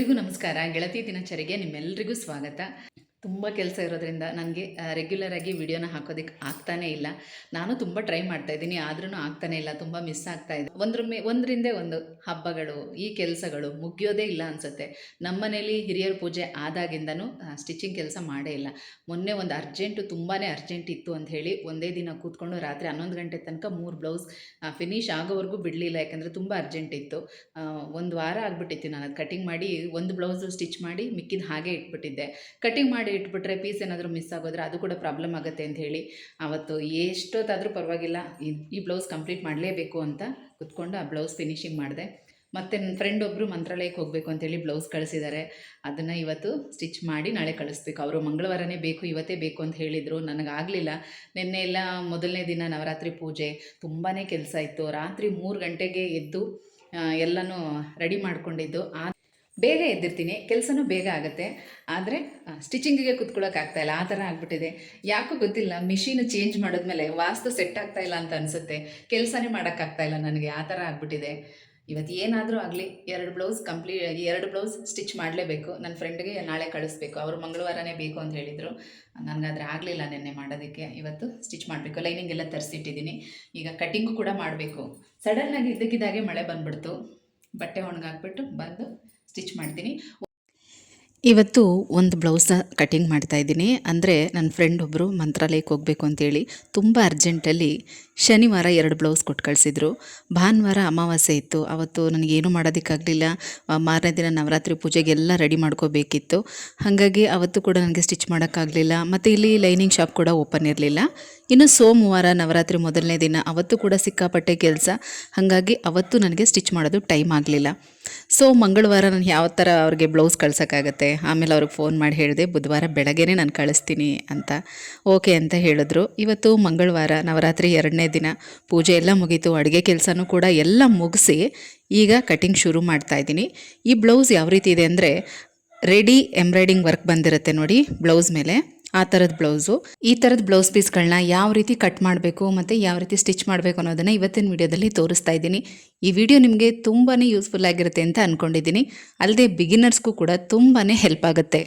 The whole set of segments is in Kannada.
ಎಲ್ರಿಗೂ ನಮಸ್ಕಾರ. ಗೆಳತಿ ದಿನಚರಿಗೆ ನಿಮ್ಮೆಲ್ಲರಿಗೂ ಸ್ವಾಗತ. ತುಂಬ ಕೆಲಸ ಇರೋದ್ರಿಂದ ನನಗೆ ರೆಗ್ಯುಲರ್ ಆಗಿ ವಿಡಿಯೋನ ಹಾಕೋದಕ್ಕೆ ಆಗ್ತಾನೇ ಇಲ್ಲ. ನಾನು ತುಂಬ ಟ್ರೈ ಮಾಡ್ತಾ ಇದ್ದೀನಿ ಆದ್ರೂ ಆಗ್ತಾನೆ ಇಲ್ಲ, ತುಂಬ ಮಿಸ್ ಆಗ್ತಾ ಇದೆ. ಒಂದ್ರ ಮೇ ಒಂದರಿಂದ ಒಂದು ಹಬ್ಬಗಳು, ಈ ಕೆಲಸಗಳು ಮುಗಿಯೋದೇ ಇಲ್ಲ ಅನಿಸುತ್ತೆ. ನಮ್ಮನೇಲಿ ಹಿರಿಯರ ಪೂಜೆ ಆದಾಗಿಂದನೂ ಸ್ಟಿಚಿಂಗ್ ಕೆಲಸ ಮಾಡೇ ಇಲ್ಲ. ಮೊನ್ನೆ ಒಂದು ಅರ್ಜೆಂಟು ತುಂಬಾ ಅರ್ಜೆಂಟ್ ಇತ್ತು ಅಂತ ಹೇಳಿ, ಒಂದೇ ದಿನ ಕೂತ್ಕೊಂಡು ರಾತ್ರಿ ಹನ್ನೊಂದು ಗಂಟೆ ತನಕ ಮೂರು ಬ್ಲೌಸ್ ಫಿನಿಶ್ ಆಗೋವರೆಗೂ ಬಿಡಲಿಲ್ಲ, ಯಾಕಂದರೆ ತುಂಬ ಅರ್ಜೆಂಟ್ ಇತ್ತು. ಒಂದು ವಾರ ಆಗಿಬಿಟ್ಟಿತ್ತು ನಾನು ಅದು ಕಟಿಂಗ್ ಮಾಡಿ, ಒಂದು ಬ್ಲೌಸು ಸ್ಟಿಚ್ ಮಾಡಿ, ಮಿಕ್ಕಿದ ಹಾಗೆ ಇಟ್ಬಿಟ್ಟಿದ್ದೆ. ಕಟಿಂಗ್ ಮಾಡಿ ಇಟ್ಬಿಟ್ರೆ ಪೀಸ್ ಏನಾದರೂ ಮಿಸ್ ಆಗೋದ್ರೆ ಅದು ಕೂಡ ಪ್ರಾಬ್ಲಮ್ ಆಗುತ್ತೆ ಅಂತ ಹೇಳಿ ಆವತ್ತು ಎಷ್ಟೊತ್ತಾದರೂ ಪರವಾಗಿಲ್ಲ, ಈ- ಬ್ಲೌಸ್ ಕಂಪ್ಲೀಟ್ ಮಾಡಲೇಬೇಕು ಅಂತ ಕುತ್ಕೊಂಡು ಆ ಬ್ಲೌಸ್ ಫಿನಿಶಿಂಗ್ ಮಾಡಿದೆ. ಮತ್ತು ನನ್ನ ಫ್ರೆಂಡ್ ಒಬ್ಬರು ಮಂತ್ರಾಲಯಕ್ಕೆ ಹೋಗಬೇಕು ಅಂತೇಳಿ ಬ್ಲೌಸ್ ಕಳಿಸಿದ್ದಾರೆ. ಅದನ್ನು ಇವತ್ತು ಸ್ಟಿಚ್ ಮಾಡಿ ನಾಳೆ ಕಳಿಸ್ಬೇಕು. ಅವರು ಮಂಗಳವಾರನೇ ಬೇಕು, ಇವತ್ತೇ ಬೇಕು ಅಂತ ಹೇಳಿದರು. ನನಗಾಗಲಿಲ್ಲ. ನಿನ್ನೆ ಎಲ್ಲ ಮೊದಲನೇ ದಿನ ನವರಾತ್ರಿ ಪೂಜೆ ತುಂಬಾ ಕೆಲಸ ಇತ್ತು. ರಾತ್ರಿ ಮೂರು ಗಂಟೆಗೆ ಎದ್ದು ಎಲ್ಲನೂ ರೆಡಿ ಮಾಡಿಕೊಂಡಿದ್ದು. ಆ ಬೇಗ ಎದ್ದಿರ್ತೀನಿ, ಕೆಲಸನೂ ಬೇಗ ಆಗುತ್ತೆ. ಆದರೆ ಸ್ಟಿಚಿಂಗಿಗೆ ಕುತ್ಕೊಳ್ಳೋಕ್ಕಾಗ್ತಾ ಇಲ್ಲ, ಆ ಥರ ಆಗಿಬಿಟ್ಟಿದೆ. ಯಾಕೋ ಗೊತ್ತಿಲ್ಲ ಮಿಷಿನ್ ಚೇಂಜ್ ಮಾಡಿದ್ಮೇಲೆ ವಾಸ್ತು ಸೆಟ್ ಆಗ್ತಾ ಇಲ್ಲ ಅಂತ ಅನಿಸುತ್ತೆ. ಕೆಲಸನೇ ಮಾಡೋಕ್ಕಾಗ್ತಾ ಇಲ್ಲ ನನಗೆ, ಆ ಥರ ಆಗಿಬಿಟ್ಟಿದೆ. ಇವತ್ತು ಏನಾದರೂ ಆಗಲಿ, ಎರಡು ಬ್ಲೌಸ್ ಕಂಪ್ಲೀಟ್ ಎರಡು ಬ್ಲೌಸ್ ಸ್ಟಿಚ್ ಮಾಡಲೇಬೇಕು. ನನ್ನ ಫ್ರೆಂಡ್ಗೆ ನಾಳೆ ಕಳಿಸ್ಬೇಕು. ಅವರು ಮಂಗಳವಾರನೇ ಬೇಕು ಅಂತ ಹೇಳಿದರು. ನನಗಾದ್ರೆ ಆಗಲಿಲ್ಲ ನಿನ್ನೆ ಮಾಡೋದಕ್ಕೆ. ಇವತ್ತು ಸ್ಟಿಚ್ ಮಾಡಬೇಕು. ಲೈನಿಂಗ್ ಎಲ್ಲ ತರಿಸಿಟ್ಟಿದ್ದೀನಿ. ಈಗ ಕಟ್ಟಿಂಗು ಕೂಡ ಮಾಡಬೇಕು. ಸಡನ್ನಾಗಿ ಇದ್ದಕ್ಕಿದ್ದಾಗೆ ಮಳೆ ಬಂದ್ಬಿಡ್ತು. ಬಟ್ಟೆ ಒಣಗಾಕ್ಬಿಟ್ಟು ಬಂದು ಸ್ಟಿಚ್ ಮಾಡ್ತೀನಿ. ಇವತ್ತು ಒಂದು ಬ್ಲೌಸ್ನ ಕಟಿಂಗ್ ಮಾಡ್ತಾ ಇದ್ದೀನಿ. ಅಂದರೆ ನನ್ನ ಫ್ರೆಂಡ್ ಒಬ್ಬರು ಮಂತ್ರಾಲಯಕ್ಕೆ ಹೋಗಬೇಕು ಅಂತೇಳಿ ತುಂಬ ಅರ್ಜೆಂಟಲ್ಲಿ ಶನಿವಾರ ಎರಡು ಬ್ಲೌಸ್ ಕೊಟ್ಟು ಕಳಿಸಿದ್ರು. ಭಾನುವಾರ ಅಮಾವಾಸ್ಯೆ ಇತ್ತು. ಅವತ್ತು ನನಗೇನು ಮಾಡೋದಕ್ಕಾಗಲಿಲ್ಲ. ಮಾರನೇ ದಿನ ನವರಾತ್ರಿ ಪೂಜೆಗೆಲ್ಲ ರೆಡಿ ಮಾಡ್ಕೋಬೇಕಿತ್ತು. ಹಾಗಾಗಿ ಅವತ್ತು ಕೂಡ ನನಗೆ ಸ್ಟಿಚ್ ಮಾಡೋಕ್ಕಾಗಲಿಲ್ಲ. ಮತ್ತು ಇಲ್ಲಿ ಲೈನಿಂಗ್ ಶಾಪ್ ಕೂಡ ಓಪನ್ ಇರಲಿಲ್ಲ. ಇನ್ನು ಸೋಮವಾರ ನವರಾತ್ರಿ ಮೊದಲನೇ ದಿನ ಅವತ್ತು ಕೂಡ ಸಿಕ್ಕಾಪಟ್ಟೆ ಕೆಲಸ. ಹಾಗಾಗಿ ಅವತ್ತು ನನಗೆ ಸ್ಟಿಚ್ ಮಾಡೋದು ಟೈಮ್ ಆಗಲಿಲ್ಲ. ಸೊ, ಮಂಗಳವಾರ ನಾನು ಯಾವ ಥರ ಅವ್ರಿಗೆ ಬ್ಲೌಸ್ ಕಳ್ಸೋಕ್ಕಾಗತ್ತೆ? ಆಮೇಲೆ ಅವ್ರಿಗೆ ಫೋನ್ ಮಾಡಿ ಹೇಳಿದೆ, ಬುಧವಾರ ಬೆಳಗ್ಗೆನೇ ನಾನು ಕಳಿಸ್ತೀನಿ ಅಂತ. ಓಕೆ ಅಂತ ಹೇಳಿದ್ರು. ಇವತ್ತು ಮಂಗಳವಾರ ನವರಾತ್ರಿ ಎರಡನೇ ದಿನ ಪೂಜೆ ಎಲ್ಲ ಮುಗೀತು, ಅಡುಗೆ ಕೆಲಸನೂ ಕೂಡ ಎಲ್ಲ ಮುಗಿಸಿ ಈಗ ಕಟಿಂಗ್ ಶುರು ಮಾಡ್ತಾ ಇದ್ದೀನಿ. ಈ ಬ್ಲೌಸ್ ಯಾವ ರೀತಿ ಇದೆ ಅಂದರೆ ರೆಡಿ ಎಂಬ್ರಾಯ್ಡಿಂಗ್ ವರ್ಕ್ ಬಂದಿರುತ್ತೆ ನೋಡಿ ಬ್ಲೌಸ್ ಮೇಲೆ, ಆ ಥರದ ಬ್ಲೌಸು ಈ ಥರದ ಬ್ಲೌಸ್ ಪೀಸ್ಗಳನ್ನ ಯಾವ ರೀತಿ ಕಟ್ ಮಾಡಬೇಕು ಮತ್ತು ಯಾವ ರೀತಿ ಸ್ಟಿಚ್ ಮಾಡಬೇಕು ಅನ್ನೋದನ್ನು ಇವತ್ತಿನ ವಿಡಿಯೋದಲ್ಲಿ ತೋರಿಸ್ತಾ ಇದ್ದೀನಿ. ಈ ವಿಡಿಯೋ ನಿಮಗೆ ತುಂಬಾ ಯೂಸ್ಫುಲ್ ಆಗಿರುತ್ತೆ ಅಂತ ಅಂದ್ಕೊಂಡಿದ್ದೀನಿ ಅಲ್ಲದೆ ಬಿಗಿನರ್ಸ್ಗೂ ಕೂಡ ತುಂಬಾ ಹೆಲ್ಪ್ ಆಗುತ್ತೆ.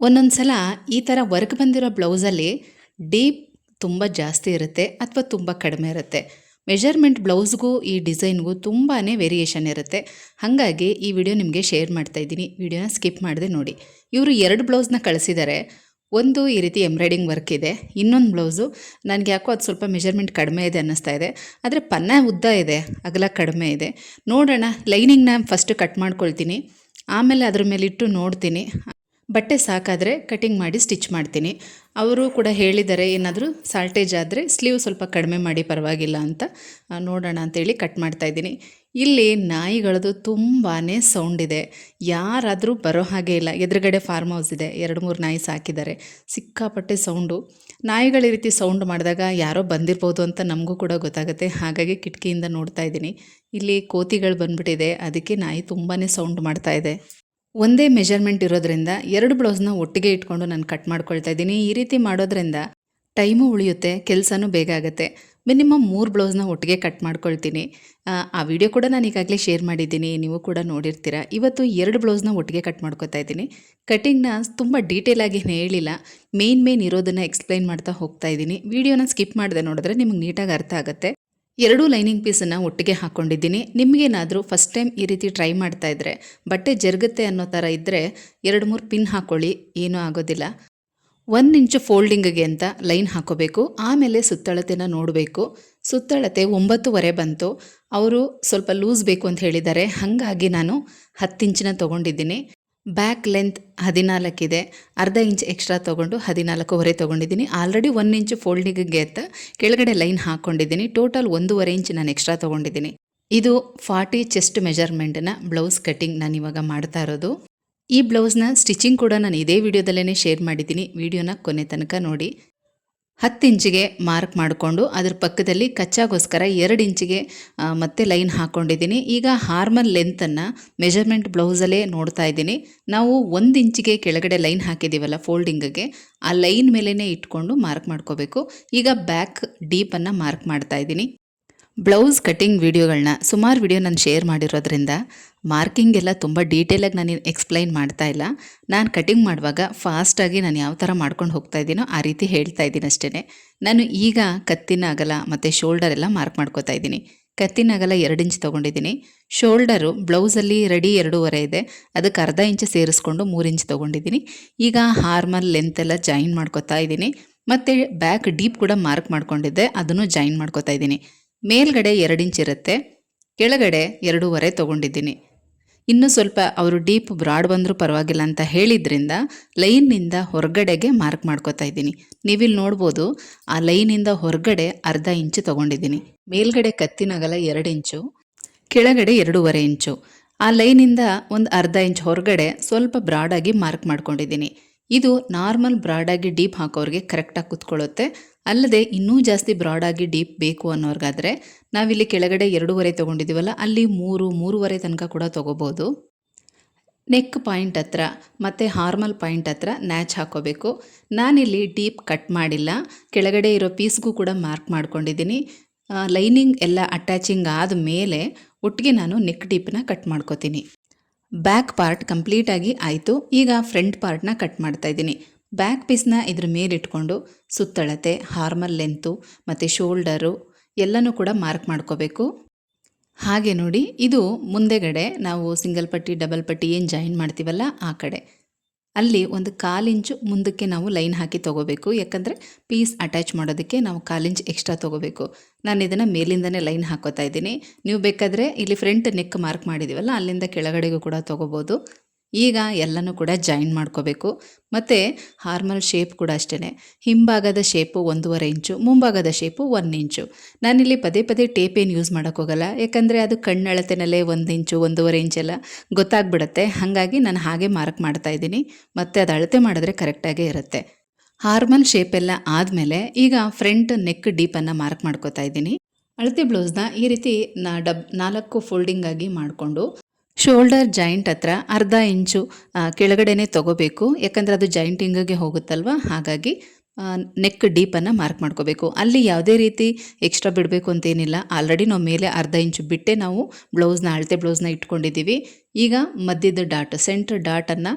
ಒಂದೊಂದು ಸಲ ಈ ಥರ ವರ್ಕ್ ಬಂದಿರೋ ಬ್ಲೌಸಲ್ಲಿ ಡೀಪ್ ತುಂಬ ಜಾಸ್ತಿ ಇರುತ್ತೆ ಅಥವಾ ತುಂಬ ಕಡಿಮೆ ಇರುತ್ತೆ. ಮೆಷರ್ಮೆಂಟ್ ಬ್ಲೌಸ್ಗೂ ಈ ಡಿಸೈನ್ಗೂ ತುಂಬಾ ವೇರಿಯೇಷನ್ ಇರುತ್ತೆ. ಹಾಗಾಗಿ ಈ ವಿಡಿಯೋ ನಿಮಗೆ ಶೇರ್ ಮಾಡ್ತಾ ಇದ್ದೀನಿ. ವಿಡಿಯೋನ ಸ್ಕಿಪ್ ಮಾಡದೆ ನೋಡಿ. ಇವರು ಎರಡು ಬ್ಲೌಸ್ನ ಕಳಿಸಿದ್ದಾರೆ ಒಂದು ಈ ರೀತಿ ಎಂಬ್ರಾಯ್ಡಿಂಗ್ ವರ್ಕ್ ಇದೆ. ಇನ್ನೊಂದು ಬ್ಲೌಸು ನನಗೆ ಯಾಕೋ ಅದು ಸ್ವಲ್ಪ ಮೆಷರ್ಮೆಂಟ್ ಕಡಿಮೆ ಇದೆ ಅನ್ನಿಸ್ತಾ ಇದೆ. ಆದರೆ ಪನ್ನ ಉದ್ದ ಇದೆ. ಅಗಲ ಕಡಿಮೆ ಇದೆ. ನೋಡೋಣ ಲೈನಿಂಗ್ನ ಫಸ್ಟ್ ಕಟ್ ಮಾಡ್ಕೊಳ್ತೀನಿ. ಆಮೇಲೆ ಅದ್ರ ಮೇಲಿಟ್ಟು ನೋಡ್ತೀನಿ. ಬಟ್ಟೆ ಸಾಕಾದರೆ ಕಟಿಂಗ್ ಮಾಡಿ ಸ್ಟಿಚ್ ಮಾಡ್ತೀನಿ. ಅವರು ಕೂಡ ಹೇಳಿದ್ದಾರೆ ಏನಾದರೂ ಸಾಲ್ಟೇಜ್ ಆದರೆ ಸ್ಲೀವ್ ಸ್ವಲ್ಪ ಕಡಿಮೆ ಮಾಡಿ ಪರವಾಗಿಲ್ಲ ಅಂತ ನೋಡೋಣ ಅಂತೇಳಿ ಕಟ್ ಮಾಡ್ತಾ ಇದ್ದೀನಿ. ಇಲ್ಲಿ ನಾಯಿಗಳದು ತುಂಬಾ ಸೌಂಡ್ ಇದೆ. ಯಾರಾದರೂ ಬರೋ ಹಾಗೆ ಇಲ್ಲ. ಎದುರುಗಡೆ ಫಾರ್ಮ್ ಹೌಸ್ ಇದೆ. ಎರಡು ಮೂರು ನಾಯಿ ಸಾಕಿದ್ದಾರೆ. ಸಿಕ್ಕಾಪಟ್ಟೆ ಸೌಂಡು ನಾಯಿಗಳ ಈ ರೀತಿ ಸೌಂಡ್ ಮಾಡಿದಾಗ ಯಾರೋ ಬಂದಿರ್ಬೋದು ಅಂತ ನಮಗೂ ಕೂಡ ಗೊತ್ತಾಗುತ್ತೆ. ಹಾಗಾಗಿ ಕಿಟಕಿಯಿಂದ ನೋಡ್ತಾ ಇದ್ದೀನಿ. ಇಲ್ಲಿ ಕೋತಿಗಳು ಬಂದ್ಬಿಟ್ಟಿದೆ. ಅದಕ್ಕೆ ನಾಯಿ ತುಂಬಾ ಸೌಂಡ್ ಮಾಡ್ತಾ ಇದೆ. ಒಂದೇ ಮೆಜರ್ಮೆಂಟ್ ಇರೋದ್ರಿಂದ ಎರಡು ಬ್ಲೌಸ್ನ ಒಟ್ಟಿಗೆ ಇಟ್ಕೊಂಡು ನಾನು ಕಟ್ ಮಾಡ್ಕೊಳ್ತಾ ಇದ್ದೀನಿ. ಈ ರೀತಿ ಮಾಡೋದ್ರಿಂದ ಟೈಮು ಉಳಿಯುತ್ತೆ ಕೆಲಸನೂ ಬೇಗ ಆಗುತ್ತೆ. ಮಿನಿಮಮ್ ಮೂರು ಬ್ಲೌಸ್ನ ಒಟ್ಟಿಗೆ ಕಟ್ ಮಾಡ್ಕೊಳ್ತೀನಿ. ಆ, ವಿಡಿಯೋ ಕೂಡ ನಾನು ಈಗಾಗಲೇ ಶೇರ್ ಮಾಡಿದ್ದೀನಿ. ನೀವು ಕೂಡ ನೋಡಿರ್ತೀರ. ಇವತ್ತು ಎರಡು ಬ್ಲೌಸ್ನ ಒಟ್ಟಿಗೆ ಕಟ್ ಮಾಡ್ಕೊತಾ ಇದ್ದೀನಿ. ಕಟಿಂಗ್ನ ತುಂಬ ಡೀಟೇಲಾಗಿ ಹೇಳಿಲ್ಲ. ಮೇನ್ ಮೇನ್ ಇರೋದನ್ನು ಎಕ್ಸ್ಪ್ಲೈನ್ ಮಾಡ್ತಾ ಹೋಗ್ತಾ ಇದ್ದೀನಿ. ವಿಡಿಯೋನ ಸ್ಕಿಪ್ ಮಾಡಿದೆ ನೋಡಿದ್ರೆ ನಿಮಗೆ ನೀಟಾಗಿ ಅರ್ಥ ಆಗುತ್ತೆ. ಎರಡೂ ಲೈನಿಂಗ್ ಪೀಸನ್ನು ಒಟ್ಟಿಗೆ ಹಾಕ್ಕೊಂಡಿದ್ದೀನಿ. ನಿಮಗೇನಾದರೂ ಫಸ್ಟ್ ಟೈಮ್ ಈ ರೀತಿ ಟ್ರೈ ಮಾಡ್ತಾ ಇದ್ದರೆ ಬಟ್ಟೆ ಜರುಗುತ್ತೆ ಅನ್ನೋ ಥರ ಇದ್ದರೆ ಎರಡು ಮೂರು ಪಿನ್ ಹಾಕ್ಕೊಳ್ಳಿ ಏನೂ ಆಗೋದಿಲ್ಲ. ಒಂದು ಇಂಚು ಫೋಲ್ಡಿಂಗಿಗೆ ಅಂತ ಲೈನ್ ಹಾಕೋಬೇಕು. ಆಮೇಲೆ ಸುತ್ತಳತೆನ ನೋಡಬೇಕು. ಸುತ್ತಳತೆ ಒಂಬತ್ತುವರೆ ಬಂತು. ಅವರು ಸ್ವಲ್ಪ ಲೂಸ್ ಬೇಕು ಅಂತ ಹೇಳಿದ್ದಾರೆ. ಹಾಗಾಗಿ ನಾನು ಹತ್ತು ಇಂಚಿನ ತೊಗೊಂಡಿದ್ದೀನಿ. ಬ್ಯಾಕ್ ಲೆಂತ್ ಹದಿನಾಲ್ಕಿದೆ. ಅರ್ಧ ಇಂಚ್ ಎಕ್ಸ್ಟ್ರಾ ತೊಗೊಂಡು ಹದಿನಾಲ್ಕೂವರೆ ತೊಗೊಂಡಿದ್ದೀನಿ. ಆಲ್ರೆಡಿ ಒನ್ ಇಂಚ್ ಫೋಲ್ಡಿಂಗ್ ಅಂತ ಕೆಳಗಡೆ ಲೈನ್ ಹಾಕ್ಕೊಂಡಿದ್ದೀನಿ ಟೋಟಲ್ ಒಂದೂವರೆ ಇಂಚ್ ನಾನು ಎಕ್ಸ್ಟ್ರಾ ತೊಗೊಂಡಿದ್ದೀನಿ. ಇದು ಫಾರ್ಟಿ ಚೆಸ್ಟ್ ಮೆಜರ್ಮೆಂಟ್ನ ಬ್ಲೌಸ್ ಕಟಿಂಗ್ ನಾನು ಇವಾಗ ಮಾಡ್ತಾ ಇರೋದು. ಈ ಬ್ಲೌಸ್ನ ಸ್ಟಿಚಿಂಗ್ ಕೂಡ ನಾನು ಇದೇ ವಿಡಿಯೋದಲ್ಲೇ ಶೇರ್ ಮಾಡಿದ್ದೀನಿ. ವಿಡಿಯೋನ ಕೊನೆ ತನಕ ನೋಡಿ. ಹತ್ತು ಇಂಚಿಗೆ ಮಾರ್ಕ್ ಮಾಡಿಕೊಂಡು ಅದ್ರ ಪಕ್ಕದಲ್ಲಿ ಕಚ್ಚಾಗೋಸ್ಕರ ಎರಡು ಇಂಚಿಗೆ ಮತ್ತೆ ಲೈನ್ ಹಾಕ್ಕೊಂಡಿದ್ದೀನಿ ಈಗ ಹಾರ್ಮಲ್ ಲೆಂತನ್ನು ಮೆಜರ್ಮೆಂಟ್ ಬ್ಲೌಸಲ್ಲೇ ನೋಡ್ತಾ ಇದ್ದೀನಿ. ನಾವು ಒಂದು ಇಂಚಿಗೆ ಕೆಳಗಡೆ ಲೈನ್ ಹಾಕಿದ್ದೀವಲ್ಲ ಫೋಲ್ಡಿಂಗಿಗೆ, ಆ ಲೈನ್ ಮೇಲೇ ಇಟ್ಕೊಂಡು ಮಾರ್ಕ್ ಮಾಡ್ಕೋಬೇಕು. ಈಗ ಬ್ಯಾಕ್ ಡೀಪನ್ನು ಮಾರ್ಕ್ ಮಾಡ್ತಾ ಇದ್ದೀನಿ. ಬ್ಲೌಸ್ ಕಟ್ಟಿಂಗ್ ವೀಡಿಯೋಗಳನ್ನ ಸುಮಾರು ವಿಡಿಯೋ ನಾನು ಶೇರ್ ಮಾಡಿರೋದ್ರಿಂದ ಮಾರ್ಕಿಂಗ್ ಎಲ್ಲ ತುಂಬ ಡೀಟೇಲಾಗಿ ನಾನು ಎಕ್ಸ್ಪ್ಲೈನ್ ಮಾಡ್ತಾ ಇಲ್ಲ. ನಾನು ಕಟಿಂಗ್ ಮಾಡುವಾಗ ಫಾಸ್ಟಾಗಿ ನಾನು ಯಾವ ಥರ ಮಾಡ್ಕೊಂಡು ಹೋಗ್ತಾ ಇದ್ದೀನೋ ಆ ರೀತಿ ಹೇಳ್ತಾ ಇದ್ದೀನಿ ಅಷ್ಟೇ ನಾನು ಈಗ ಕತ್ತಿನ ಅಗಲ ಮತ್ತು ಶೋಲ್ಡರ್ ಎಲ್ಲ ಮಾರ್ಕ್ ಮಾಡ್ಕೋತಾ ಇದ್ದೀನಿ. ಕತ್ತಿನ ಅಗಲ ಎರಡು ಇಂಚ್ ತೊಗೊಂಡಿದ್ದೀನಿ. ಶೋಲ್ಡರು ಬ್ಲೌಸಲ್ಲಿ ರೆಡಿ ಎರಡೂವರೆ ಇದೆ. ಅದಕ್ಕೆ ಅರ್ಧ ಇಂಚ್ ಸೇರಿಸ್ಕೊಂಡು ಮೂರು ಇಂಚ್ ತೊಗೊಂಡಿದ್ದೀನಿ. ಈಗ ಹಾರ್ಮಲ್ ಲೆಂತ್ ಎಲ್ಲ ಜಾಯಿನ್ ಮಾಡ್ಕೋತಾ ಇದ್ದೀನಿ. ಮತ್ತು ಬ್ಯಾಕ್ ಡೀಪ್ ಕೂಡ ಮಾರ್ಕ್ ಮಾಡ್ಕೊಂಡಿದ್ದೆ. ಅದನ್ನು ಜಾಯಿನ್ ಮಾಡ್ಕೋತಾ ಇದ್ದೀನಿ. ಮೇಲ್ಗಡೆ ಎರಡು ಇಂಚ್ ಇರುತ್ತೆ. ಕೆಳಗಡೆ ಎರಡೂವರೆ ತೊಗೊಂಡಿದ್ದೀನಿ. ಇನ್ನೂ ಸ್ವಲ್ಪ ಅವರು ಡೀಪ್ ಬ್ರಾಡ್ ಬಂದರೂ ಪರವಾಗಿಲ್ಲ ಅಂತ ಹೇಳಿದ್ರಿಂದ ಲೈನ್ನಿಂದ ಹೊರಗಡೆಗೆ ಮಾರ್ಕ್ ಮಾಡ್ಕೋತಾ ಇದ್ದೀನಿ. ನೀವಿಲ್ಲಿ ನೋಡ್ಬೋದು, ಆ ಲೈನಿಂದ ಹೊರಗಡೆ ಅರ್ಧ ಇಂಚು ತೊಗೊಂಡಿದ್ದೀನಿ. ಮೇಲ್ಗಡೆ ಕತ್ತಿನಗಲ ಎರಡು ಇಂಚು, ಕೆಳಗಡೆ ಎರಡೂವರೆ ಇಂಚು. ಆ ಲೈನಿಂದ ಒಂದು ಅರ್ಧ ಇಂಚ್ ಹೊರಗಡೆ ಸ್ವಲ್ಪ ಬ್ರಾಡಾಗಿ ಮಾರ್ಕ್ ಮಾಡ್ಕೊಂಡಿದ್ದೀನಿ. ಇದು ನಾರ್ಮಲ್ ಬ್ರಾಡಾಗಿ ಡೀಪ್ ಹಾಕೋರಿಗೆ ಕರೆಕ್ಟಾಗಿ ಕುತ್ಕೊಳ್ಳುತ್ತೆ. ಅಲ್ಲದೆ ಇನ್ನೂ ಜಾಸ್ತಿ ಬ್ರಾಡಾಗಿ ಡೀಪ್ ಬೇಕು ಅನ್ನೋರ್ಗಾದರೆ ನಾವಿಲ್ಲಿ ಕೆಳಗಡೆ ಎರಡೂವರೆ ತೊಗೊಂಡಿದ್ದೀವಲ್ಲ, ಅಲ್ಲಿ ಮೂರು, ಮೂರುವರೆ ತನಕ ಕೂಡ ತೊಗೋಬೋದು. ನೆಕ್ ಪಾಯಿಂಟ್ ಹತ್ರ ಮತ್ತು ಹಾರ್ಮಲ್ ಪಾಯಿಂಟ್ ಹತ್ರ ನ್ಯಾಚ್ ಹಾಕೋಬೇಕು. ನಾನಿಲ್ಲಿ ಡೀಪ್ ಕಟ್ ಮಾಡಿಲ್ಲ. ಕೆಳಗಡೆ ಇರೋ ಪೀಸ್ಗೂ ಕೂಡ ಮಾರ್ಕ್ ಮಾಡ್ಕೊಂಡಿದ್ದೀನಿ. ಲೈನಿಂಗ್ ಎಲ್ಲ ಅಟ್ಯಾಚಿಂಗ್ ಆದ ಮೇಲೆ ಒಟ್ಟಿಗೆ ನಾನು ನೆಕ್ ಡೀಪ್ನ ಕಟ್ ಮಾಡ್ಕೋತೀನಿ. ಬ್ಯಾಕ್ ಪಾರ್ಟ್ ಕಂಪ್ಲೀಟಾಗಿ ಆಯಿತು. ಈಗ ಫ್ರಂಟ್ ಪಾರ್ಟ್ನ ಕಟ್ ಮಾಡ್ತಾ ಇದ್ದೀನಿ. ಬ್ಯಾಕ್ ಪೀಸ್ನ ಇದ್ರ ಮೇಲಿಟ್ಕೊಂಡು ಸುತ್ತಳತೆ ಹಾರ್ಮಲ್ ಲೆಂತು ಮತ್ತು ಶೋಲ್ಡರು ಎಲ್ಲನೂ ಕೂಡ ಮಾರ್ಕ್ ಮಾಡ್ಕೋಬೇಕು. ಹಾಗೆ ನೋಡಿ, ಇದು ಮುಂದೆಗಡೆ ನಾವು ಸಿಂಗಲ್ ಪಟ್ಟಿ, ಡಬಲ್ ಪಟ್ಟಿ ಏನು ಜಾಯಿನ್ ಮಾಡ್ತೀವಲ್ಲ ಆ ಕಡೆ. ಅಲ್ಲಿ ಒಂದು ಕಾಲಿಂಚು ಮುಂದಕ್ಕೆ ನಾವು ಲೈನ್ ಹಾಕಿ ತೊಗೋಬೇಕು. ಯಾಕಂದರೆ ಪೀಸ್ ಅಟ್ಯಾಚ್ ಮಾಡೋದಕ್ಕೆ ನಾವು ಕಾಲಿಂಚ್ ಎಕ್ಸ್ಟ್ರಾ ತೊಗೋಬೇಕು. ನಾನು ಇದನ್ನು ಮೇಲಿಂದನೇ ಲೈನ್ ಹಾಕೋತಾ ಇದ್ದೀನಿ. ನೀವು ಬೇಕಾದರೆ ಇಲ್ಲಿ ಫ್ರಂಟ್ ನೆಕ್ ಮಾರ್ಕ್ ಮಾಡಿದ್ದೀವಲ್ಲ ಅಲ್ಲಿಂದ ಕೆಳಗಡೆಗೂ ಕೂಡ ತೊಗೋಬೋದು. ಈಗ ಎಲ್ಲನೂ ಕೂಡ ಜಾಯಿನ್ ಮಾಡ್ಕೋಬೇಕು. ಮತ್ತು ಹಾರ್ಮಲ್ ಶೇಪ್ ಕೂಡ ಅಷ್ಟೇ ಹಿಂಭಾಗದ ಶೇಪು ಒಂದೂವರೆ ಇಂಚು, ಮುಂಭಾಗದ ಶೇಪು ಒನ್ ಇಂಚು. ನಾನಿಲ್ಲಿ ಪದೇ ಪದೇ ಟೇಪ್ ಏನು ಯೂಸ್ ಮಾಡೋಕ್ಕೋಗಲ್ಲ ಯಾಕಂದರೆ ಅದು ಕಣ್ಣಳತೆನಲ್ಲೇ ಒಂದು ಇಂಚು, ಒಂದೂವರೆ ಇಂಚೆಲ್ಲ ಗೊತ್ತಾಗ್ಬಿಡುತ್ತೆ. ಹಾಗಾಗಿ ನಾನು ಹಾಗೆ ಮಾರ್ಕ್ ಮಾಡ್ತಾ ಇದ್ದೀನಿ. ಮತ್ತು ಅದು ಅಳತೆ ಮಾಡಿದ್ರೆ ಕರೆಕ್ಟಾಗೇ ಇರುತ್ತೆ. ಹಾರ್ಮಲ್ ಶೇಪೆಲ್ಲ ಆದಮೇಲೆ ಈಗ ಫ್ರಂಟ್ ನೆಕ್ ಡೀಪನ್ನು ಮಾರ್ಕ್ ಮಾಡ್ಕೋತಾ ಇದ್ದೀನಿ. ಅಳತೆ ಬ್ಲೌಸ್ನ ಈ ರೀತಿ ನಾ ಡಬ್ ನಾಲ್ಕು ಫೋಲ್ಡಿಂಗಾಗಿ ಮಾಡಿಕೊಂಡು ಶೋಲ್ಡರ್ ಜಾಯಿಂಟ್ ಹತ್ರ ಅರ್ಧ ಇಂಚು ಕೆಳಗಡೆನೇ ತಗೋಬೇಕು. ಯಾಕಂದರೆ ಅದು ಜಾಯಿಂಟಿಂಗಿಗೆ ಹೋಗುತ್ತಲ್ವ? ಹಾಗಾಗಿ ನೆಕ್ ಡೀಪನ್ನು ಮಾರ್ಕ್ ಮಾಡ್ಕೋಬೇಕು. ಅಲ್ಲಿ ಯಾವುದೇ ರೀತಿ ಎಕ್ಸ್ಟ್ರಾ ಬಿಡಬೇಕು ಅಂತೇನಿಲ್ಲ. ಆಲ್ರೆಡಿ ನಾವು ಮೇಲೆ ಅರ್ಧ ಇಂಚು ಬಿಟ್ಟೆ ನಾವು ಬ್ಲೌಸ್ನ ಅಳತೆ ಬ್ಲೌಸ್ನ ಇಟ್ಕೊಂಡಿದ್ದೀವಿ. ಈಗ ಮಧ್ಯದ ಡಾಟ್ ಸೆಂಟ್ರ್ ಡಾಟನ್ನು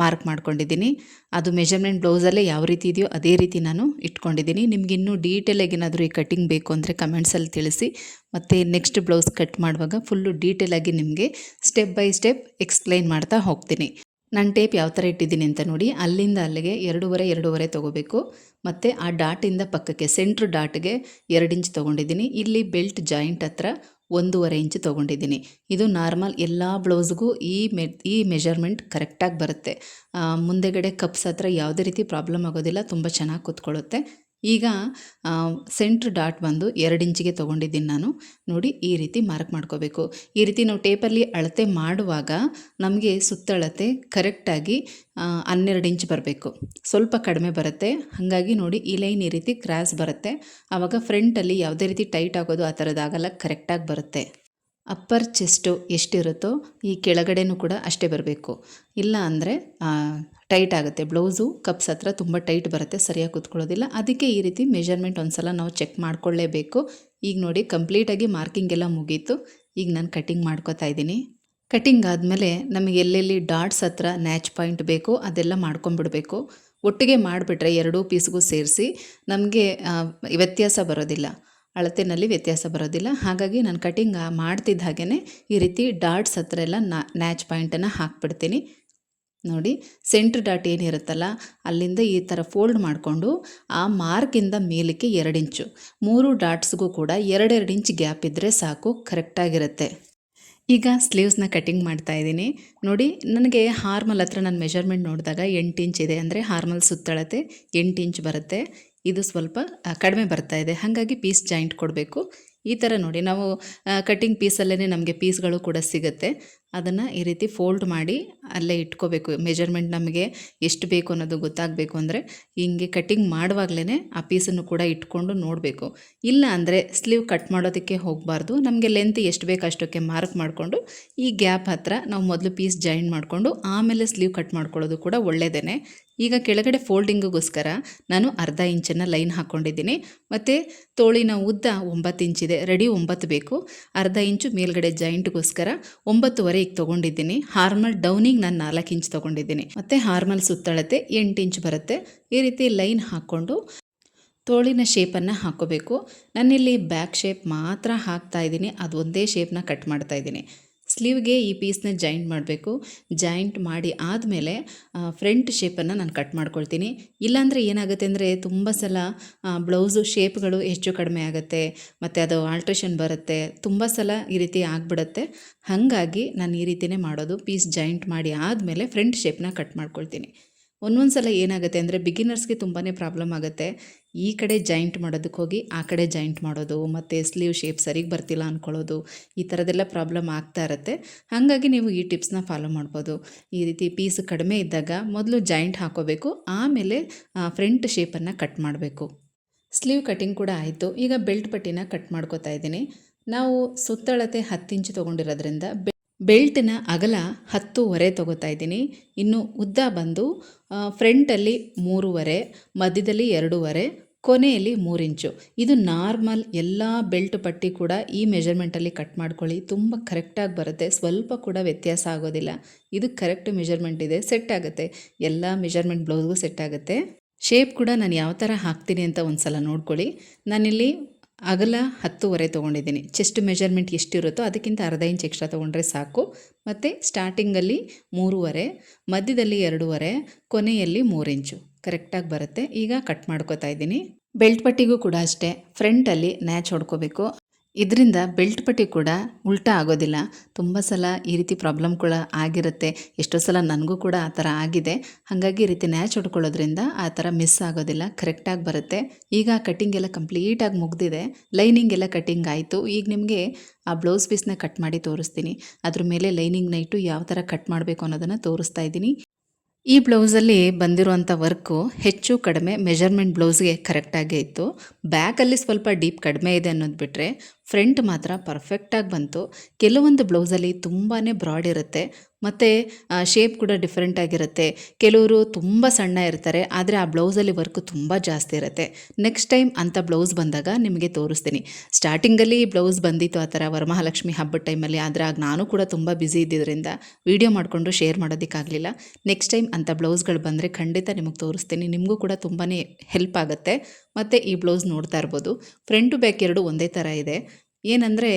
ಮಾರ್ಕ್ ಮಾಡ್ಕೊಂಡಿದ್ದೀನಿ. ಅದು ಮೆಜರ್ಮೆಂಟ್ ಬ್ಲೌಸಲ್ಲೇ ಯಾವ ರೀತಿ ಇದೆಯೋ ಅದೇ ರೀತಿ ನಾನು ಇಟ್ಕೊಂಡಿದ್ದೀನಿ. ನಿಮ್ಗೆ ಇನ್ನೂ ಡೀಟೇಲಾಗಿ ಏನಾದರೂ ಈ ಕಟಿಂಗ್ ಬೇಕು ಅಂದರೆ ಕಮೆಂಟ್ಸಲ್ಲಿ ತಿಳಿಸಿ. ಮತ್ತು ನೆಕ್ಸ್ಟ್ ಬ್ಲೌಸ್ ಕಟ್ ಮಾಡುವಾಗ ಫುಲ್ಲು ಡೀಟೇಲಾಗಿ ನಿಮಗೆ ಸ್ಟೆಪ್ ಬೈ ಸ್ಟೆಪ್ ಎಕ್ಸ್ಪ್ಲೈನ್ ಮಾಡ್ತಾ ಹೋಗ್ತೀನಿ. ನಾನು ಟೇಪ್ ಯಾವ ಥರ ಇಟ್ಟಿದ್ದೀನಿ ಅಂತ ನೋಡಿ. ಅಲ್ಲಿಂದ ಅಲ್ಲಿಗೆ ಎರಡೂವರೆ ಎರಡೂವರೆ ತೊಗೋಬೇಕು. ಮತ್ತು ಆ ಡಾಟಿಂದ ಪಕ್ಕಕ್ಕೆ ಸೆಂಟ್ರ್ ಡಾಟ್ಗೆ ಎರಡು ಇಂಚ್ ತೊಗೊಂಡಿದ್ದೀನಿ. ಇಲ್ಲಿ ಬೆಲ್ಟ್ ಜಾಯಿಂಟ್ ಹತ್ರ ಒಂದೂವರೆ ಇಂಚು ತೊಗೊಂಡಿದ್ದೀನಿ. ಇದು ನಾರ್ಮಲ್ ಎಲ್ಲ ಬ್ಲೌಸ್ಗೂ ಈ ಮೆ, ಈ ಮೆಜರ್ಮೆಂಟ್ ಕರೆಕ್ಟಾಗಿ ಬರುತ್ತೆ. ಮುಂದೆಗಡೆ ಕಪ್ಸ್ ಹತ್ರ ಯಾವುದೇ ರೀತಿ ಪ್ರಾಬ್ಲಮ್ ಆಗೋದಿಲ್ಲ, ತುಂಬ ಚೆನ್ನಾಗಿ ಕೂತ್ಕೊಳ್ಳುತ್ತೆ. ಈಗ ಸೆಂಟ್ರ್ ಡಾಟ್ ಬಂದು ಎರಡು ಇಂಚಿಗೆ ತೊಗೊಂಡಿದ್ದೀನಿ ನಾನು. ನೋಡಿ, ಈ ರೀತಿ ಮಾರ್ಕ್ ಮಾಡ್ಕೋಬೇಕು. ಈ ರೀತಿ ನಾವು ಟೇಪಲ್ಲಿ ಅಳತೆ ಮಾಡುವಾಗ ನಮಗೆ ಸುತ್ತಳತೆ ಕರೆಕ್ಟಾಗಿ ಹನ್ನೆರಡು ಇಂಚ್ ಬರಬೇಕು. ಸ್ವಲ್ಪ ಕಡಿಮೆ ಬರುತ್ತೆ. ಹಾಗಾಗಿ ನೋಡಿ, ಈ ಲೈನ್ ಈ ರೀತಿ ಕ್ರಾಸ್ ಬರುತ್ತೆ. ಆವಾಗ ಫ್ರಂಟಲ್ಲಿ ಯಾವುದೇ ರೀತಿ ಟೈಟ್ ಆಗೋದು ಆ ಥರದ್ದಾಗಲ್ಲ ಕರೆಕ್ಟಾಗಿ ಬರುತ್ತೆ. ಅಪ್ಪರ್ ಚೆಸ್ಟು ಎಷ್ಟಿರುತ್ತೋ ಈ ಕೆಳಗಡೆನೂ ಕೂಡ ಅಷ್ಟೇ ಬರಬೇಕು. ಇಲ್ಲ ಅಂದರೆ ಟೈಟ್ ಆಗುತ್ತೆ. ಬ್ಲೌಸು, ಕಪ್ಸ್ ಹತ್ರ ತುಂಬ ಟೈಟ್ ಬರುತ್ತೆ, ಸರಿಯಾಗಿ ಕೂತ್ಕೊಳ್ಳೋದಿಲ್ಲ. ಅದಕ್ಕೆ ಈ ರೀತಿ ಮೆಜರ್ಮೆಂಟ್ ಒಂದು ನಾವು ಚೆಕ್ ಮಾಡ್ಕೊಳ್ಳೇಬೇಕು. ಈಗ ನೋಡಿ, ಕಂಪ್ಲೀಟಾಗಿ ಮಾರ್ಕಿಂಗ್ ಎಲ್ಲ ಮುಗೀತು. ಈಗ ನಾನು ಕಟಿಂಗ್ ಮಾಡ್ಕೋತಾ ಇದ್ದೀನಿ. ಕಟಿಂಗ್ ಆದಮೇಲೆ ನಮಗೆ ಎಲ್ಲೆಲ್ಲಿ ಡಾಟ್ಸ್ ಹತ್ರ ನ್ಯಾಚ್ ಪಾಯಿಂಟ್ ಬೇಕೋ ಅದೆಲ್ಲ ಮಾಡ್ಕೊಂಬಿಡಬೇಕು. ಒಟ್ಟಿಗೆ ಮಾಡಿಬಿಟ್ರೆ ಎರಡೂ ಪೀಸ್ಗೂ ಸೇರಿಸಿ ನಮಗೆ ವ್ಯತ್ಯಾಸ ಬರೋದಿಲ್ಲ. ಅಳತೆನಲ್ಲಿ ವ್ಯತ್ಯಾಸ ಬರೋದಿಲ್ಲ. ಹಾಗಾಗಿ ನಾನು ಕಟಿಂಗ್ ಮಾಡ್ತಿದ್ದ ಹಾಗೇ ಈ ರೀತಿ ಡಾಟ್ಸ್ ಹತ್ರ ಎಲ್ಲ ನ್ಯಾಚ್ ಪಾಯಿಂಟನ್ನು ಹಾಕ್ಬಿಡ್ತೀನಿ. ನೋಡಿ ಸೆಂಟ್ರ್ ಡಾಟ್ ಏನಿರುತ್ತಲ್ಲ ಅಲ್ಲಿಂದ ಈ ಥರ ಫೋಲ್ಡ್ ಮಾಡಿಕೊಂಡು ಆ ಮಾರ್ಕಿಂದ ಮೇಲಕ್ಕೆ ಎರಡು ಇಂಚು. ಮೂರು ಡಾಟ್ಸ್ಗೂ ಕೂಡ ಎರಡೆರಡು ಇಂಚ್ ಗ್ಯಾಪ್ ಇದ್ದರೆ ಸಾಕು ಕರೆಕ್ಟಾಗಿರುತ್ತೆ ಈಗ ಸ್ಲೀವ್ಸ್ನ ಕಟಿಂಗ್ ಮಾಡ್ತಾ ಇದ್ದೀನಿ. ನೋಡಿ, ನನಗೆ ಹಾರ್ಮಲ್ ಹತ್ರ ನಾನು ಮೆಷರ್ಮೆಂಟ್ ನೋಡಿದಾಗ ಎಂಟು ಇಂಚ್ ಇದೆ. ಅಂದರೆ ಹಾರ್ಮಲ್ ಸುತ್ತಳತೆ ಎಂಟು ಇಂಚ್ ಬರುತ್ತೆ. ಇದು ಸ್ವಲ್ಪ ಕಡಿಮೆ ಬರ್ತಾ ಇದೆ. ಹಾಗಾಗಿ ಪೀಸ್ ಜಾಯಿಂಟ್ ಕೊಡಬೇಕು. ಈ ಥರ ನೋಡಿ, ನಾವು ಕಟ್ಟಿಂಗ್ ಪೀಸಲ್ಲೇ ನಮಗೆ ಪೀಸ್ಗಳು ಕೂಡ ಸಿಗುತ್ತೆ. ಅದನ್ನು ಈ ರೀತಿ ಫೋಲ್ಡ್ ಮಾಡಿ ಅಲ್ಲೇ ಇಟ್ಕೋಬೇಕು. ಮೆಜರ್ಮೆಂಟ್ ನಮಗೆ ಎಷ್ಟು ಬೇಕು ಅನ್ನೋದು ಗೊತ್ತಾಗಬೇಕು ಅಂದರೆ, ಹಿಂಗೆ ಕಟ್ಟಿಂಗ್ ಮಾಡುವಾಗಲೇ ಆ ಪೀಸನ್ನು ಕೂಡ ಇಟ್ಕೊಂಡು ನೋಡಬೇಕು. ಇಲ್ಲ ಅಂದರೆ ಸ್ಲೀವ್ ಕಟ್ ಮಾಡೋದಕ್ಕೆ ಹೋಗಬಾರ್ದು. ನಮಗೆ ಲೆಂತ್ ಎಷ್ಟು ಬೇಕು ಅಷ್ಟಕ್ಕೆ ಮಾರ್ಕ್ ಮಾಡಿಕೊಂಡು, ಈ ಗ್ಯಾಪ್ ಹತ್ರ ನಾವು ಮೊದಲು ಪೀಸ್ ಜಾಯಿಂಟ್ ಮಾಡಿಕೊಂಡು, ಆಮೇಲೆ ಸ್ಲೀವ್ ಕಟ್ ಮಾಡ್ಕೊಳ್ಳೋದು ಕೂಡ ಒಳ್ಳೆಯದೇ ಈಗ ಕೆಳಗಡೆ ಫೋಲ್ಡಿಂಗಿಗೋಸ್ಕರ ನಾನು ಅರ್ಧ ಇಂಚನ್ನು ಲೈನ್ ಹಾಕ್ಕೊಂಡಿದ್ದೀನಿ. ಮತ್ತು ತೋಳಿನ ಉದ್ದ ಒಂಬತ್ತು ಇಂಚಿದೆ, ರೆಡಿ ಒಂಬತ್ತು ಬೇಕು. ಅರ್ಧ ಇಂಚು ಮೇಲ್ಗಡೆ ಜಾಯಿಂಟ್ಗೋಸ್ಕರ ಒಂಬತ್ತುವರೆ ಈಗ ತೊಗೊಂಡಿದ್ದೀನಿ. ಹಾರ್ಮಲ್ ಡೌನಿಗೆ ನಾನು ನಾಲ್ಕು ಇಂಚ್ ತೊಗೊಂಡಿದ್ದೀನಿ. ಮತ್ತು ಹಾರ್ಮಲ್ ಸುತ್ತಳತೆ ಎಂಟು ಇಂಚ್ ಬರುತ್ತೆ. ಈ ರೀತಿ ಲೈನ್ ಹಾಕ್ಕೊಂಡು ತೋಳಿನ ಶೇಪನ್ನು ಹಾಕೋಬೇಕು ನಾನಿಲ್ಲಿ ಬ್ಯಾಕ್ ಶೇಪ್ ಮಾತ್ರ ಹಾಕ್ತಾ ಇದ್ದೀನಿ. ಅದು ಒಂದೇ ಶೇಪ್ನ ಕಟ್ ಮಾಡ್ತಾ ಇದ್ದೀನಿ. ಸ್ಲೀವ್ಗೆ ಈ ಪೀಸ್ನ ಜಾಯಿಂಟ್ ಮಾಡಬೇಕು. ಜಾಯಿಂಟ್ ಮಾಡಿ ಆದಮೇಲೆ ಫ್ರಂಟ್ ಶೇಪನ್ನು ನಾನು ಕಟ್ ಮಾಡ್ಕೊಳ್ತೀನಿ. ಇಲ್ಲಾಂದರೆ ಏನಾಗುತ್ತೆ ಅಂದರೆ, ತುಂಬ ಸಲ ಬ್ಲೌಸು ಶೇಪ್ಗಳು ಹೆಚ್ಚು ಕಡಿಮೆ ಆಗುತ್ತೆ, ಮತ್ತು ಅದು ಆಲ್ಟ್ರೇಷನ್ ಬರುತ್ತೆ, ತುಂಬ ಸಲ ಈ ರೀತಿ ಆಗಿಬಿಡುತ್ತೆ. ಹಾಗಾಗಿ ನಾನು ಈ ರೀತಿಯೇ ಮಾಡೋದು. ಪೀಸ್ ಜಾಯಿಂಟ್ ಮಾಡಿ ಆದಮೇಲೆ ಫ್ರಂಟ್ ಶೇಪ್ನ ಕಟ್ ಮಾಡ್ಕೊಳ್ತೀನಿ. ಒಂದೊಂದು ಸಲ ಏನಾಗುತ್ತೆ ಅಂದರೆ ಬಿಗಿನರ್ಸ್ಗೆ ತುಂಬಾ ಪ್ರಾಬ್ಲಮ್ ಆಗುತ್ತೆ. ಈ ಕಡೆ ಜಾಯಿಂಟ್ ಮಾಡೋದಕ್ಕೆ ಹೋಗಿ, ಆ ಕಡೆ ಜಾಯಿಂಟ್ ಮಾಡೋದು, ಮತ್ತು ಸ್ಲೀವ್ ಶೇಪ್ ಸರಿಗೆ ಬರ್ತಿಲ್ಲ ಅಂದ್ಕೊಳ್ಳೋದು ಈ ಥರದೆಲ್ಲ ಪ್ರಾಬ್ಲಮ್ ಆಗ್ತಾ ಇರುತ್ತೆ. ಹಾಗಾಗಿ ನೀವು ಈ ಟಿಪ್ಸ್ನ ಫಾಲೋ ಮಾಡ್ಬೋದು. ಈ ರೀತಿ ಪೀಸ್ ಕಡಿಮೆ ಇದ್ದಾಗ ಮೊದಲು ಜಾಯಿಂಟ್ ಹಾಕೋಬೇಕು, ಆಮೇಲೆ ಫ್ರಂಟ್ ಶೇಪನ್ನು ಕಟ್ ಮಾಡಬೇಕು. ಸ್ಲೀವ್ ಕಟಿಂಗ್ ಕೂಡ ಆಯಿತು. ಈಗ ಬೆಲ್ಟ್ ಪಟ್ಟಿನ ಕಟ್ ಮಾಡ್ಕೋತಾ ಇದ್ದೀನಿ. ನಾವು ಸುತ್ತಳತೆ ಹತ್ತು ಇಂಚು ತೊಗೊಂಡಿರೋದ್ರಿಂದ ಬೆಲ್ಟ್ನ ಅಗಲ ಹತ್ತೂವರೆ ತೊಗೋತಾ ಇದ್ದೀನಿ. ಇನ್ನು ಉದ್ದ ಬಂದು ಫ್ರಂಟಲ್ಲಿ ಮೂರುವರೆ, ಮಧ್ಯದಲ್ಲಿ ಎರಡೂವರೆ, ಕೊನೆಯಲ್ಲಿ ಮೂರು ಇಂಚು ಇದು ನಾರ್ಮಲ್ ಎಲ್ಲ ಬೆಲ್ಟ್ ಪಟ್ಟಿ ಕೂಡ ಈ ಮೆಜರ್ಮೆಂಟಲ್ಲಿ ಕಟ್ ಮಾಡ್ಕೊಳ್ಳಿ. ತುಂಬ ಕರೆಕ್ಟಾಗಿ ಬರುತ್ತೆ. ಸ್ವಲ್ಪ ಕೂಡ ವ್ಯತ್ಯಾಸ ಆಗೋದಿಲ್ಲ. ಇದು ಕರೆಕ್ಟ್ ಮೆಜರ್ಮೆಂಟ್ ಇದೆ. ಸೆಟ್ ಆಗುತ್ತೆ. ಎಲ್ಲ ಮೆಜರ್ಮೆಂಟ್ ಬ್ಲೌಸ್ಗೂ ಸೆಟ್ ಆಗುತ್ತೆ. ಶೇಪ್ ಕೂಡ ನಾನು ಯಾವ ಥರ ಹಾಕ್ತೀನಿ ಅಂತ ಒಂದು ಸಲ ನೋಡ್ಕೊಳ್ಳಿ. ನಾನಿಲ್ಲಿ ಅಗಲ ಹತ್ತುವರೆ ತೊಗೊಂಡಿದ್ದೀನಿ. ಚೆಸ್ಟ್ ಮೆಜರ್ಮೆಂಟ್ ಎಷ್ಟಿರುತ್ತೋ ಅದಕ್ಕಿಂತ ಅರ್ಧ ಇಂಚ್ ಎಕ್ಸ್ಟ್ರಾ ತೊಗೊಂಡ್ರೆ ಸಾಕು. ಮತ್ತು ಸ್ಟಾರ್ಟಿಂಗಲ್ಲಿ ಮೂರುವರೆ, ಮಧ್ಯದಲ್ಲಿ ಎರಡೂವರೆ, ಕೊನೆಯಲ್ಲಿ ಮೂರು ಇಂಚು ಕರೆಕ್ಟಾಗಿ ಬರುತ್ತೆ. ಈಗ ಕಟ್ ಮಾಡ್ಕೋತಾ ಇದ್ದೀನಿ. ಬೆಲ್ಟ್ ಪಟ್ಟಿಗೂ ಕೂಡ ಅಷ್ಟೇ. ಫ್ರಂಟಲ್ಲಿ ನ್ಯಾಚ್ ಹೊಡ್ಕೋಬೇಕು. ಇದರಿಂದ ಬೆಲ್ಟ್ ಪಟ್ಟಿ ಕೂಡ ಉಲ್ಟಾ ಆಗೋದಿಲ್ಲ. ತುಂಬ ಸಲ ಈ ರೀತಿ ಪ್ರಾಬ್ಲಮ್ ಕೂಡ ಆಗಿರುತ್ತೆ. ಎಷ್ಟೋ ಸಲ ನನಗೂ ಕೂಡ ಆ ಥರ ಆಗಿದೆ. ಹಾಗಾಗಿ ಈ ರೀತಿ ನ್ಯಾಚ್ ಹೊಡ್ಕೊಳ್ಳೋದ್ರಿಂದ ಆ ಥರ ಮಿಸ್ ಆಗೋದಿಲ್ಲ. ಕರೆಕ್ಟಾಗಿ ಬರುತ್ತೆ. ಈಗ ಕಟ್ಟಿಂಗ್ ಎಲ್ಲ ಕಂಪ್ಲೀಟಾಗಿ ಮುಗ್ದಿದೆ. ಲೈನಿಂಗ್ ಎಲ್ಲ ಕಟ್ಟಿಂಗ್ ಆಯಿತು. ಈಗ ನಿಮಗೆ ಆ ಬ್ಲೌಸ್ ಪೀಸ್ನ ಕಟ್ ಮಾಡಿ ತೋರಿಸ್ತೀನಿ. ಅದ್ರ ಮೇಲೆ ಲೈನಿಂಗ್ನ ಇಟ್ಟು ಯಾವ ಥರ ಕಟ್ ಮಾಡಬೇಕು ಅನ್ನೋದನ್ನು ತೋರಿಸ್ತಾ ಇದ್ದೀನಿ. ಈ ಬ್ಲೌಸಲ್ಲಿ ಬಂದಿರುವಂಥ ವರ್ಕು ಹೆಚ್ಚು ಕಡಿಮೆ ಮೆಜರ್ಮೆಂಟ್ ಬ್ಲೌಸ್ಗೆ ಕರೆಕ್ಟಾಗೇ ಇತ್ತು. ಬ್ಯಾಕಲ್ಲಿ ಸ್ವಲ್ಪ ಡೀಪ್ ಕಡಿಮೆ ಇದೆ ಅನ್ನೋದು ಬಿಟ್ಟರೆ ಫ್ರಂಟ್ ಮಾತ್ರ ಪರ್ಫೆಕ್ಟಾಗಿ ಬಂತು. ಕೆಲವೊಂದು ಬ್ಲೌಸಲ್ಲಿ ತುಂಬಾ ಬ್ರಾಡ್ ಇರುತ್ತೆ. ಮತ್ತು ಶೇಪ್ ಕೂಡ ಡಿಫ್ರೆಂಟ್ ಆಗಿರುತ್ತೆ. ಕೆಲವರು ತುಂಬ ಸಣ್ಣ ಇರ್ತಾರೆ, ಆದರೆ ಆ ಬ್ಲೌಸಲ್ಲಿ ವರ್ಕ್ ತುಂಬ ಜಾಸ್ತಿ ಇರುತ್ತೆ. ನೆಕ್ಸ್ಟ್ ಟೈಮ್ ಅಂಥ ಬ್ಲೌಸ್ ಬಂದಾಗ ನಿಮಗೆ ತೋರಿಸ್ತೀನಿ. ಸ್ಟಾರ್ಟಿಂಗಲ್ಲಿ ಬ್ಲೌಸ್ ಬಂದಿತ್ತು ಆ ಥರ ವರಮಹಾಲಕ್ಷ್ಮಿ ಹಬ್ಬದ ಟೈಮಲ್ಲಿ ಆದರೆ ಆಗ ನಾನು ಕೂಡ ತುಂಬ ಬ್ಯುಸಿ ಇದ್ದಿದ್ದರಿಂದ ವೀಡಿಯೋ ಮಾಡಿಕೊಂಡು ಶೇರ್ ಮಾಡೋದಕ್ಕಾಗಲಿಲ್ಲ. ನೆಕ್ಸ್ಟ್ ಟೈಮ್ ಅಂಥ ಬ್ಲೌಸ್ಗಳು ಬಂದರೆ ಖಂಡಿತ ನಿಮಗೆ ತೋರಿಸ್ತೀನಿ. ನಿಮಗೂ ಕೂಡ ತುಂಬಾ ಹೆಲ್ಪ್ ಆಗುತ್ತೆ. ಮತ್ತು ಈ ಬ್ಲೌಸ್ ನೋಡ್ತಾ ಇರ್ಬೋದು. ಫ್ರಂಟು ಬ್ಯಾಕ್ ಎರಡು ಒಂದೇ ಥರ ಇದೆ. ಏನಂದರೆ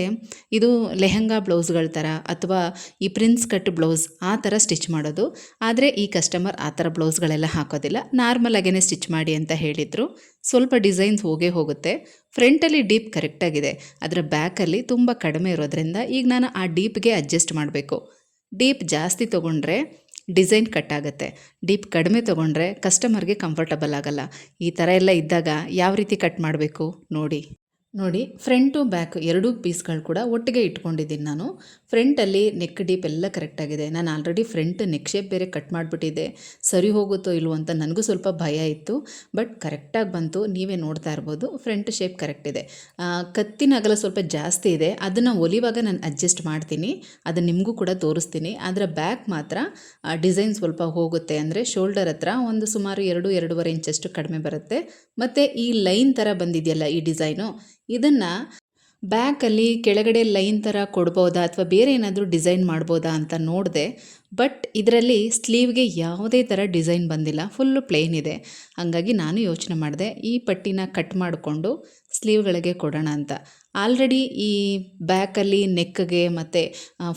ಇದು ಲೆಹಂಗಾ ಬ್ಲೌಸ್ಗಳ ಥರ ಅಥವಾ ಈ ಪ್ರಿನ್ಸ್ ಕಟ್ ಬ್ಲೌಸ್ ಆ ಥರ ಸ್ಟಿಚ್ ಮಾಡೋದು. ಆದರೆ ಈ ಕಸ್ಟಮರ್ ಆ ಥರ ಬ್ಲೌಸ್ಗಳೆಲ್ಲ ಹಾಕೋದಿಲ್ಲ. ನಾರ್ಮಲ್ ಆಗೇ ಸ್ಟಿಚ್ ಮಾಡಿ ಅಂತ ಹೇಳಿದರು. ಸ್ವಲ್ಪ ಡಿಸೈನ್ಸ್ ಹೋಗೇ ಹೋಗುತ್ತೆ. ಫ್ರಂಟಲ್ಲಿ ಡೀಪ್ ಕರೆಕ್ಟಾಗಿದೆ ಅದರ ಬ್ಯಾಕಲ್ಲಿ ತುಂಬ ಕಡಿಮೆ ಇರೋದ್ರಿಂದ ಈಗ ನಾನು ಆ ಡೀಪ್ಗೆ ಅಡ್ಜಸ್ಟ್ ಮಾಡಬೇಕು. ಡೀಪ್ ಜಾಸ್ತಿ ತೊಗೊಂಡ್ರೆ ಡಿಸೈನ್ ಕಟ್ ಆಗುತ್ತೆ. ಡೀಪ್ ಕಡಿಮೆ ತೊಗೊಂಡ್ರೆ ಕಸ್ಟಮರ್ಗೆ ಕಂಫರ್ಟಬಲ್ ಆಗಲ್ಲ. ಈ ಥರ ಎಲ್ಲ ಇದ್ದಾಗ ಯಾವ ರೀತಿ ಕಟ್ ಮಾಡಬೇಕು? ನೋಡಿ. ನೋಡಿ ಫ್ರಂಟು ಬ್ಯಾಕ್ ಎರಡೂ ಪೀಸ್ಗಳು ಕೂಡ ಒಟ್ಟಿಗೆ ಇಟ್ಕೊಂಡಿದ್ದೀನಿ ನಾನು. ಫ್ರಂಟಲ್ಲಿ ನೆಕ್ ಡೀಪ್ ಎಲ್ಲ ಕರೆಕ್ಟಾಗಿದೆ ನಾನು ಆಲ್ರೆಡಿ ಫ್ರಂಟ್ ನೆಕ್ ಶೇಪ್ ಬೇರೆ ಕಟ್ ಮಾಡಿಬಿಟ್ಟಿದ್ದೆ. ಸರಿ ಹೋಗುತ್ತೋ ಇಲ್ವೋ ಅಂತ ನನಗೂ ಸ್ವಲ್ಪ ಭಯ ಇತ್ತು. ಬಟ್ ಕರೆಕ್ಟಾಗಿ ಬಂತು. ನೀವೇ ನೋಡ್ತಾ ಇರ್ಬೋದು. ಫ್ರಂಟ್ ಶೇಪ್ ಕರೆಕ್ಟ್ ಇದೆ. ಕತ್ತಿನ ಅಗಲ ಸ್ವಲ್ಪ ಜಾಸ್ತಿ ಇದೆ. ಅದನ್ನು ಒಲಿವಾಗ ನಾನು ಅಡ್ಜಸ್ಟ್ ಮಾಡ್ತೀನಿ. ಅದು ನಿಮಗೂ ಕೂಡ ತೋರಿಸ್ತೀನಿ. ಅದರ ಬ್ಯಾಕ್ ಮಾತ್ರ ಡಿಸೈನ್ ಸ್ವಲ್ಪ ಹೋಗುತ್ತೆ. ಅಂದರೆ ಶೋಲ್ಡರ್ ಹತ್ರ ಒಂದು ಸುಮಾರು ಎರಡು, ಎರಡೂವರೆ ಇಂಚಷ್ಟು ಕಡಿಮೆ ಬರುತ್ತೆ. ಮತ್ತು ಈ ಲೈನ್ ಥರ ಬಂದಿದೆಯಲ್ಲ ಈ ಡಿಸೈನು ಇದನ್ನು ಬ್ಯಾಕಲ್ಲಿ ಕೆಳಗಡೆ ಲೈನ್ ಥರ ಕೊಡ್ಬೋದಾ ಅಥವಾ ಬೇರೆ ಏನಾದರೂ ಡಿಸೈನ್ ಮಾಡ್ಬೋದಾ ಅಂತ ನೋಡಿದೆ, ಬಟ್ ಇದರಲ್ಲಿ ಸ್ಲೀವ್ಗೆ ಯಾವುದೇ ಥರ ಡಿಸೈನ್ ಬಂದಿಲ್ಲ ಫುಲ್ಲು ಪ್ಲೇನ್ ಇದೆ. ಹಾಗಾಗಿ ನಾನು ಯೋಚನೆ ಮಾಡಿದೆ, ಈ ಪಟ್ಟಿನ ಕಟ್ ಮಾಡಿಕೊಂಡು ಸ್ಲೀವ್ಗಳಿಗೆ ಕೊಡೋಣ ಅಂತ. ಆಲ್ರೆಡಿ ಈ ಬ್ಯಾಕಲ್ಲಿ ನೆಕ್ಗೆ ಮತ್ತು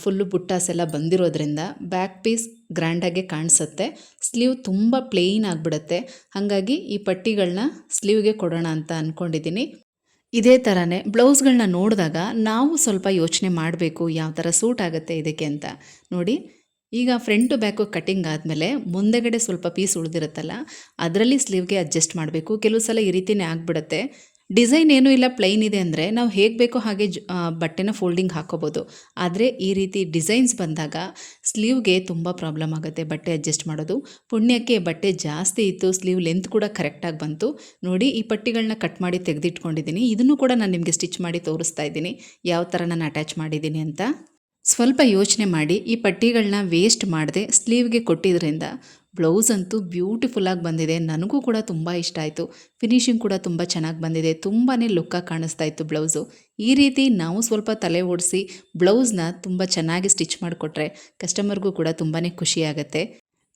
ಫುಲ್ಲು ಬುಟ್ಟಾಸ್ ಎಲ್ಲ ಬಂದಿರೋದ್ರಿಂದ ಬ್ಯಾಕ್ ಪೀಸ್ ಗ್ರ್ಯಾಂಡಾಗೆ ಕಾಣಿಸುತ್ತೆ, ಸ್ಲೀವ್ ತುಂಬ ಪ್ಲೇನ್ ಆಗಿಬಿಡುತ್ತೆ. ಹಾಗಾಗಿ ಈ ಪಟ್ಟಿಗಳನ್ನ ಸ್ಲೀವ್ಗೆ ಕೊಡೋಣ ಅಂತ ಅಂದ್ಕೊಂಡಿದ್ದೀನಿ ಇದೇ ಥರನೇ ಬ್ಲೌಸ್ಗಳನ್ನ ನೋಡಿದಾಗ ನಾವು ಸ್ವಲ್ಪ ಯೋಚನೆ ಮಾಡಬೇಕು, ಯಾವ ಥರ ಸೂಟ್ ಆಗುತ್ತೆ ಇದಕ್ಕೆ ಅಂತ. ನೋಡಿ, ಈಗ ಫ್ರಂಟು ಬ್ಯಾಕು ಕಟ್ಟಿಂಗ್ ಆದಮೇಲೆ ಮುಂದೆಗಡೆ ಸ್ವಲ್ಪ ಪೀಸ್ ಉಳಿದಿರುತ್ತಲ್ಲ, ಅದರಲ್ಲಿ ಸ್ಲೀವ್ಗೆ ಅಡ್ಜಸ್ಟ್ ಮಾಡಬೇಕು. ಕೆಲವು ಸಲ ಈ ರೀತಿಯೇ ಆಗಿಬಿಡುತ್ತೆ. ಡಿಸೈನ್ ಏನೂ ಇಲ್ಲ ಪ್ಲೈನ್ ಇದೆ ಅಂದರೆ ನಾವು ಹೇಗೆ ಬೇಕೋ ಹಾಗೆ ಬಟ್ಟೆನ ಫೋಲ್ಡಿಂಗ್ ಹಾಕೋಬೋದು. ಆದರೆ ಈ ರೀತಿ ಡಿಸೈನ್ಸ್ ಬಂದಾಗ ಸ್ಲೀವ್ಗೆ ತುಂಬ ಪ್ರಾಬ್ಲಮ್ ಆಗುತ್ತೆ ಬಟ್ಟೆ ಅಡ್ಜಸ್ಟ್ ಮಾಡೋದು. ಪುಣ್ಯಕ್ಕೆ ಬಟ್ಟೆ ಜಾಸ್ತಿ ಇತ್ತು ಸ್ಲೀವ್ ಲೆಂತ್ ಕೂಡ ಕರೆಕ್ಟಾಗಿ ಬಂತು. ನೋಡಿ, ಈ ಪಟ್ಟಿಗಳನ್ನ ಕಟ್ ಮಾಡಿ ತೆಗೆದಿಟ್ಕೊಂಡಿದ್ದೀನಿ. ಇದನ್ನು ಕೂಡ ನಾನು ನಿಮಗೆ ಸ್ಟಿಚ್ ಮಾಡಿ ತೋರಿಸ್ತಾ ಇದ್ದೀನಿ. ಯಾವ ಥರ ನಾನು ಅಟ್ಯಾಚ್ ಮಾಡಿದ್ದೀನಿ ಅಂತ. ಸ್ವಲ್ಪ ಯೋಚನೆ ಮಾಡಿ, ಈ ಪಟ್ಟಿಗಳನ್ನ ವೇಸ್ಟ್ ಮಾಡದೆ ಸ್ಲೀವ್ಗೆ ಕೊಟ್ಟಿದ್ದರಿಂದ ಬ್ಲೌಸ್ ಅಂತೂ ಬ್ಯೂಟಿಫುಲ್ಲಾಗಿ ಬಂದಿದೆ. ನನಗೂ ಕೂಡ ತುಂಬ ಇಷ್ಟ ಆಯಿತು. ಫಿನಿಶಿಂಗ್ ಕೂಡ ತುಂಬ ಚೆನ್ನಾಗಿ ಬಂದಿದೆ. ತುಂಬಾ ಲುಕ್ಕಾಗಿ ಕಾಣಿಸ್ತಾ ಇತ್ತು ಬ್ಲೌಸು. ಈ ರೀತಿ ನಾವು ಸ್ವಲ್ಪ ತಲೆ ಓಡಿಸಿ ಬ್ಲೌಸ್ನ ತುಂಬ ಚೆನ್ನಾಗಿ ಸ್ಟಿಚ್ ಮಾಡಿಕೊಟ್ರೆ ಕಸ್ಟಮರ್ಗೂ ಕೂಡ ತುಂಬಾ ಖುಷಿಯಾಗತ್ತೆ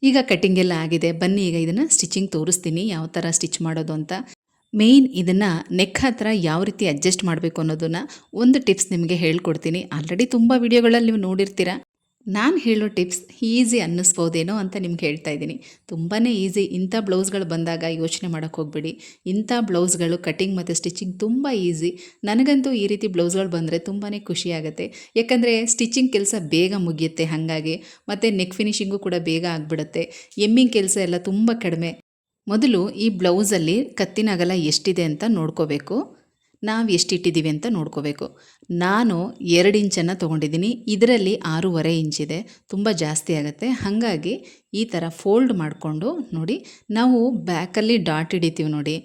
ಈಗ ಕಟ್ಟಿಂಗ್ ಎಲ್ಲ ಆಗಿದೆ. ಬನ್ನಿ, ಈಗ ಇದನ್ನು ಸ್ಟಿಚಿಂಗ್ ತೋರಿಸ್ತೀನಿ. ಯಾವ ಥರ ಸ್ಟಿಚ್ ಮಾಡೋದು ಅಂತ. ಮೇಯ್ನ್ ಇದನ್ನು ನೆಕ್ ಹತ್ರ ಯಾವ ರೀತಿ ಅಡ್ಜಸ್ಟ್ ಮಾಡಬೇಕು ಅನ್ನೋದನ್ನು ಒಂದು ಟಿಪ್ಸ್ ನಿಮಗೆ ಹೇಳ್ಕೊಡ್ತೀನಿ. ಆಲ್ರೆಡಿ ತುಂಬ ವಿಡಿಯೋಗಳಲ್ಲಿ ನೀವು ನೋಡಿರ್ತೀರ. ನಾನು ಹೇಳೋ ಟಿಪ್ಸ್ ಈಸಿ ಅನ್ನಿಸ್ಬೋದೇನೋ ಅಂತ ನಿಮ್ಗೆ ಹೇಳ್ತಾ ಇದ್ದೀನಿ. ತುಂಬಾ ಈಸಿ. ಇಂಥ ಬ್ಲೌಸ್ಗಳು ಬಂದಾಗ ಯೋಚನೆ ಮಾಡೋಕ್ಕೆ ಹೋಗ್ಬೇಡಿ. ಇಂಥ ಬ್ಲೌಸ್ಗಳು ಕಟಿಂಗ್ ಮತ್ತು ಸ್ಟಿಚಿಂಗ್ ತುಂಬ ಈಸಿ. ನನಗಂತೂ ಈ ರೀತಿ ಬ್ಲೌಸ್ಗಳು ಬಂದರೆ ತುಂಬಾ ಖುಷಿಯಾಗುತ್ತೆ ಯಾಕಂದರೆ ಸ್ಟಿಚಿಂಗ್ ಕೆಲಸ ಬೇಗ ಮುಗಿಯುತ್ತೆ ಹಾಗಾಗಿ. ಮತ್ತು ನೆಕ್ ಫಿನಿಷಿಂಗು ಕೂಡ ಬೇಗ ಆಗಿಬಿಡುತ್ತೆ. ಎಮ್ಮಿಂಗ್ ಕೆಲಸ ಎಲ್ಲ ತುಂಬ ಕಡಿಮೆ. ಮೊದಲು ಈ ಬ್ಲೌಸಲ್ಲಿ ಕತ್ತಿನ ಅಗಲ ಎಷ್ಟಿದೆ ಅಂತ ನೋಡ್ಕೋಬೇಕು. ನಾವು ಎಷ್ಟಿಟ್ಟಿದ್ದೀವಿ ಅಂತ ನೋಡ್ಕೋಬೇಕು. ನಾನು ಎರಡು ಇಂಚನ್ನು ತೊಗೊಂಡಿದ್ದೀನಿ. ಇದರಲ್ಲಿ ಆರೂವರೆ ಇಂಚಿದೆ ತುಂಬ ಜಾಸ್ತಿ ಆಗುತ್ತೆ. ಹಾಗಾಗಿ ಈ ಥರ ಫೋಲ್ಡ್ ಮಾಡಿಕೊಂಡು ನೋಡಿ, ನಾವು ಬ್ಯಾಕಲ್ಲಿ ಡಾಟ್ ಹಿಡಿತೀವಿ ನೋಡಿ,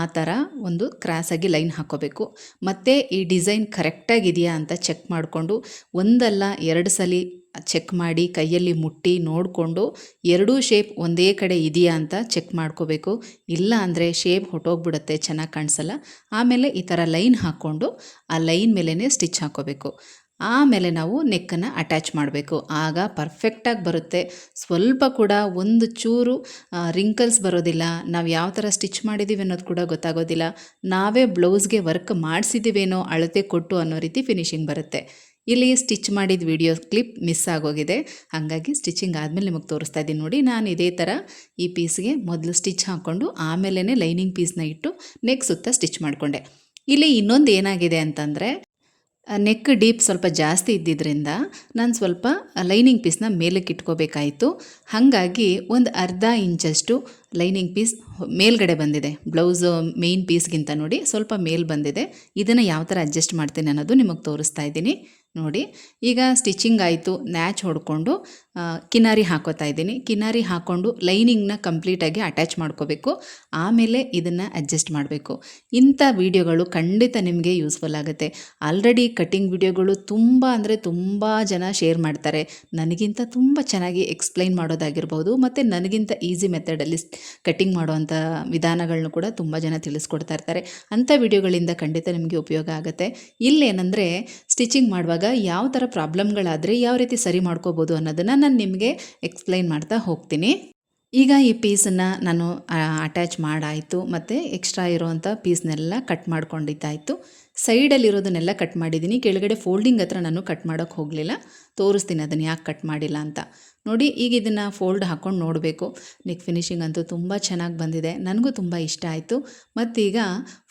ಆ ಥರ ಒಂದು ಕ್ರಾಸಾಗಿ ಲೈನ್ ಹಾಕ್ಕೋಬೇಕು ಮತ್ತು ಈ ಡಿಸೈನ್ ಕರೆಕ್ಟಾಗಿದೆಯಾ ಅಂತ ಚೆಕ್ ಮಾಡಿಕೊಂಡು ಒಂದಲ್ಲ ಎರಡು ಸಲ ಚೆಕ್ ಮಾಡಿ ಕೈಯಲ್ಲಿ ಮುಟ್ಟಿ ನೋಡಿಕೊಂಡು ಎರಡೂ ಶೇಪ್ ಒಂದೇ ಕಡೆ ಇದೆಯಾ ಅಂತ ಚೆಕ್ ಮಾಡ್ಕೋಬೇಕು. ಇಲ್ಲ ಅಂದರೆ ಶೇಪ್ ಹೊಟ್ಟೋಗ್ಬಿಡುತ್ತೆ, ಚೆನ್ನಾಗಿ ಕಾಣಿಸಲ್ಲ. ಆಮೇಲೆ ಈ ಥರ ಲೈನ್ ಹಾಕ್ಕೊಂಡು ಆ ಲೈನ್ ಮೇಲೇ ಸ್ಟಿಚ್ ಹಾಕ್ಕೋಬೇಕು ಆಮೇಲೆ ನಾವು ನೆಕ್ಕನ್ನು ಅಟ್ಯಾಚ್ ಮಾಡಬೇಕು. ಆಗ ಪರ್ಫೆಕ್ಟಾಗಿ ಬರುತ್ತೆ. ಸ್ವಲ್ಪ ಕೂಡ ಒಂದು ಚೂರು ರಿಂಕಲ್ಸ್ ಬರೋದಿಲ್ಲ. ನಾವು ಯಾವ ಥರ ಸ್ಟಿಚ್ ಮಾಡಿದ್ದೀವಿ ಅನ್ನೋದು ಕೂಡ ಗೊತ್ತಾಗೋದಿಲ್ಲ. ನಾವೇ ಬ್ಲೌಸ್ಗೆ ವರ್ಕ್ ಮಾಡಿಸಿದ್ದೀವೇನೋ ಅಳತೆ ಕೊಟ್ಟು ಅನ್ನೋ ರೀತಿ ಫಿನಿಶಿಂಗ್ ಬರುತ್ತೆ. ಇಲ್ಲಿ ಸ್ಟಿಚ್ ಮಾಡಿದ ವಿಡಿಯೋ ಕ್ಲಿಪ್ ಮಿಸ್ ಆಗೋಗಿದೆ. ಹಾಗಾಗಿ ಸ್ಟಿಚಿಂಗ್ ಆದಮೇಲೆ ನಿಮಗೆ ತೋರಿಸ್ತಾ ಇದ್ದೀನಿ ನೋಡಿ. ನಾನು ಇದೇ ಥರ ಈ ಪೀಸ್ಗೆ ಮೊದಲು ಸ್ಟಿಚ್ ಹಾಕ್ಕೊಂಡು ಆಮೇಲೆ ಲೈನಿಂಗ್ ಪೀಸ್ನ ಇಟ್ಟು ನೆಕ್ ಸುತ್ತ ಸ್ಟಿಚ್ ಮಾಡಿಕೊಂಡೆ. ಇಲ್ಲಿ ಇನ್ನೊಂದು ಏನಾಗಿದೆ ಅಂತಂದರೆ ನೆಕ್ ಡೀಪ್ ಸ್ವಲ್ಪ ಜಾಸ್ತಿ ಇದ್ದಿದ್ದರಿಂದ ನಾನು ಸ್ವಲ್ಪ ಲೈನಿಂಗ್ ಪೀಸ್ನ ಮೇಲಕ್ಕೆ ಇಟ್ಕೋಬೇಕಾಯಿತು. ಹಾಗಾಗಿ ಒಂದು ಅರ್ಧ ಇಂಚಷ್ಟು ಲೈನಿಂಗ್ ಪೀಸ್ ಮೇಲ್ಗಡೆ ಬಂದಿದೆ. ಬ್ಲೌಸ್ ಮೇನ್ ಪೀಸ್ಗಿಂತ ನೋಡಿ ಸ್ವಲ್ಪ ಮೇಲ್ ಬಂದಿದೆ. ಇದನ್ನು ಯಾವ ಥರ ಅಡ್ಜಸ್ಟ್ ಮಾಡ್ತೀನಿ ಅನ್ನೋದು ನಿಮಗೆ ತೋರಿಸ್ತಾ ಇದ್ದೀನಿ. ನೋಡಿ. ಈಗ ಸ್ಟಿಚಿಂಗ್ ಆಯಿತು. ನ್ಯಾಚ್ ಹೊಡ್ಕೊಂಡು ಕಿನಾರಿ ಹಾಕೋತಾ ಇದ್ದೀನಿ. ಕಿನಾರಿ ಹಾಕ್ಕೊಂಡು ಲೈನಿಂಗ್ನ ಕಂಪ್ಲೀಟಾಗಿ ಅಟ್ಯಾಚ್ ಮಾಡ್ಕೋಬೇಕು. ಆಮೇಲೆ ಇದನ್ನು ಅಡ್ಜಸ್ಟ್ ಮಾಡಬೇಕು. ಇಂಥ ವಿಡಿಯೋಗಳು ಖಂಡಿತ ನಿಮಗೆ ಯೂಸ್ಫುಲ್ ಆಗುತ್ತೆ. ಆಲ್ರೆಡಿ ಕಟ್ಟಿಂಗ್ ವಿಡಿಯೋಗಳು ತುಂಬ ಅಂದರೆ ತುಂಬ ಜನ ಶೇರ್ ಮಾಡ್ತಾರೆ. ನನಗಿಂತ ತುಂಬ ಚೆನ್ನಾಗಿ ಎಕ್ಸ್ಪ್ಲೈನ್ ಮಾಡೋದಾಗಿರ್ಬೋದು ಮತ್ತು ನನಗಿಂತ ಈಸಿ ಮೆಥಡಲ್ಲಿ ಕಟ್ಟಿಂಗ್ ಮಾಡುವಂಥ ವಿಧಾನಗಳನ್ನು ಕೂಡ ತುಂಬ ಜನ ತಿಳಿಸ್ಕೊಡ್ತಾ ಇರ್ತಾರೆ. ಅಂಥ ವಿಡಿಯೋಗಳಿಂದ ಖಂಡಿತ ನಿಮಗೆ ಉಪಯೋಗ ಆಗುತ್ತೆ. ಇಲ್ಲೇನೆಂದರೆ ಸ್ಟಿಚಿಂಗ್ ಮಾಡುವಾಗ ಯಾವ ಥರ ಪ್ರಾಬ್ಲಮ್ಗಳಾದರೆ ಯಾವ ರೀತಿ ಸರಿ ಮಾಡ್ಕೋಬೋದು ಅನ್ನೋದನ್ನು ನಾನು ನಿಮಗೆ ಎಕ್ಸ್ಪ್ಲೈನ್ ಮಾಡ್ತಾ ಹೋಗ್ತೀನಿ. ಈಗ ಈ ಪೀಸನ್ನು ನಾನು ಅಟ್ಯಾಚ್ ಮಾಡಾಯಿತು. ಮತ್ತು ಎಕ್ಸ್ಟ್ರಾ ಇರೋವಂಥ ಪೀಸ್ನೆಲ್ಲ ಕಟ್ ಮಾಡ್ಕೊಂಡಿದ್ದಾಯಿತು. ಸೈಡಲ್ಲಿರೋದನ್ನೆಲ್ಲ ಕಟ್ ಮಾಡಿದ್ದೀನಿ. ಕೆಳಗಡೆ ಫೋಲ್ಡಿಂಗ್ ಹತ್ರ ನಾನು ಕಟ್ ಮಾಡೋಕ್ಕೆ ಹೋಗಲಿಲ್ಲ. ತೋರಿಸ್ತೀನಿ ಅದನ್ನು ಯಾಕೆ ಕಟ್ ಮಾಡಿಲ್ಲ ಅಂತ. ನೋಡಿ, ಈಗ ಇದನ್ನು ಫೋಲ್ಡ್ ಹಾಕ್ಕೊಂಡು ನೋಡಬೇಕು. ನಿಕ್ ಫಿನಿಶಿಂಗ್ ಅಂತೂ ತುಂಬ ಚೆನ್ನಾಗಿ ಬಂದಿದೆ. ನನಗೂ ತುಂಬ ಇಷ್ಟ ಆಯಿತು. ಮತ್ತೀಗ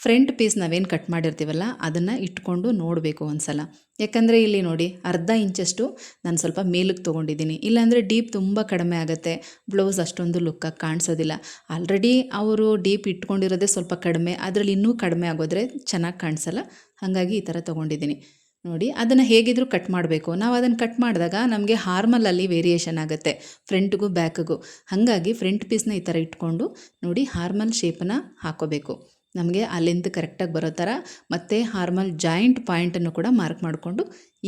ಫ್ರಂಟ್ ಪೀಸ್ ನಾವೇನು ಕಟ್ ಮಾಡಿರ್ತೀವಲ್ಲ, ಅದನ್ನು ಇಟ್ಕೊಂಡು ನೋಡಬೇಕು ಒಂದು ಸಲ ಯಾಕಂದರೆ ಇಲ್ಲಿ ನೋಡಿ, ಅರ್ಧ ಇಂಚಷ್ಟು ನಾನು ಸ್ವಲ್ಪ ಮೇಲಕ್ಕೆ ತೊಗೊಂಡಿದ್ದೀನಿ. ಇಲ್ಲಾಂದರೆ ಡೀಪ್ ತುಂಬ ಕಡಿಮೆ ಆಗುತ್ತೆ. ಬ್ಲೌಸ್ ಅಷ್ಟೊಂದು ಲುಕ್ಕಾಗಿ ಕಾಣಿಸೋದಿಲ್ಲ. ಆಲ್ರೆಡಿ ಅವರು ಡೀಪ್ ಇಟ್ಕೊಂಡಿರೋದೇ ಸ್ವಲ್ಪ ಕಡಿಮೆ. ಅದರಲ್ಲಿ ಇನ್ನೂ ಕಡಿಮೆ ಆಗೋದ್ರೆ ಚೆನ್ನಾಗಿ ಕಾಣಿಸಲ್ಲ. ಹಾಗಾಗಿ ಈ ಥರ ತೊಗೊಂಡಿದ್ದೀನಿ. ನೋಡಿ, ಅದನ್ನು ಹೇಗಿದ್ರೂ ಕಟ್ ಮಾಡಬೇಕು. ನಾವು ಅದನ್ನು ಕಟ್ ಮಾಡಿದಾಗ ನಮಗೆ ಹಾರ್ಮಲಲ್ಲಿ ವೇರಿಯೇಷನ್ ಆಗುತ್ತೆ ಫ್ರಂಟ್ಗೂ ಬ್ಯಾಕ್ಗೂ ಹಾಗಾಗಿ ಫ್ರಂಟ್ ಪೀಸ್ನ ಈ ಥರ ಇಟ್ಕೊಂಡು ನೋಡಿ ಹಾರ್ಮಲ್ ಶೇಪನ್ನು ಹಾಕೋಬೇಕು. ನಮಗೆ ಆ ಲೆಂತ್ ಕರೆಕ್ಟಾಗಿ ಬರೋ ಥರ ಮತ್ತು ಹಾರ್ಮಲ್ ಜಾಯಿಂಟ್ ಪಾಯಿಂಟನ್ನು ಕೂಡ ಮಾರ್ಕ್ ಮಾಡಿಕೊಂಡು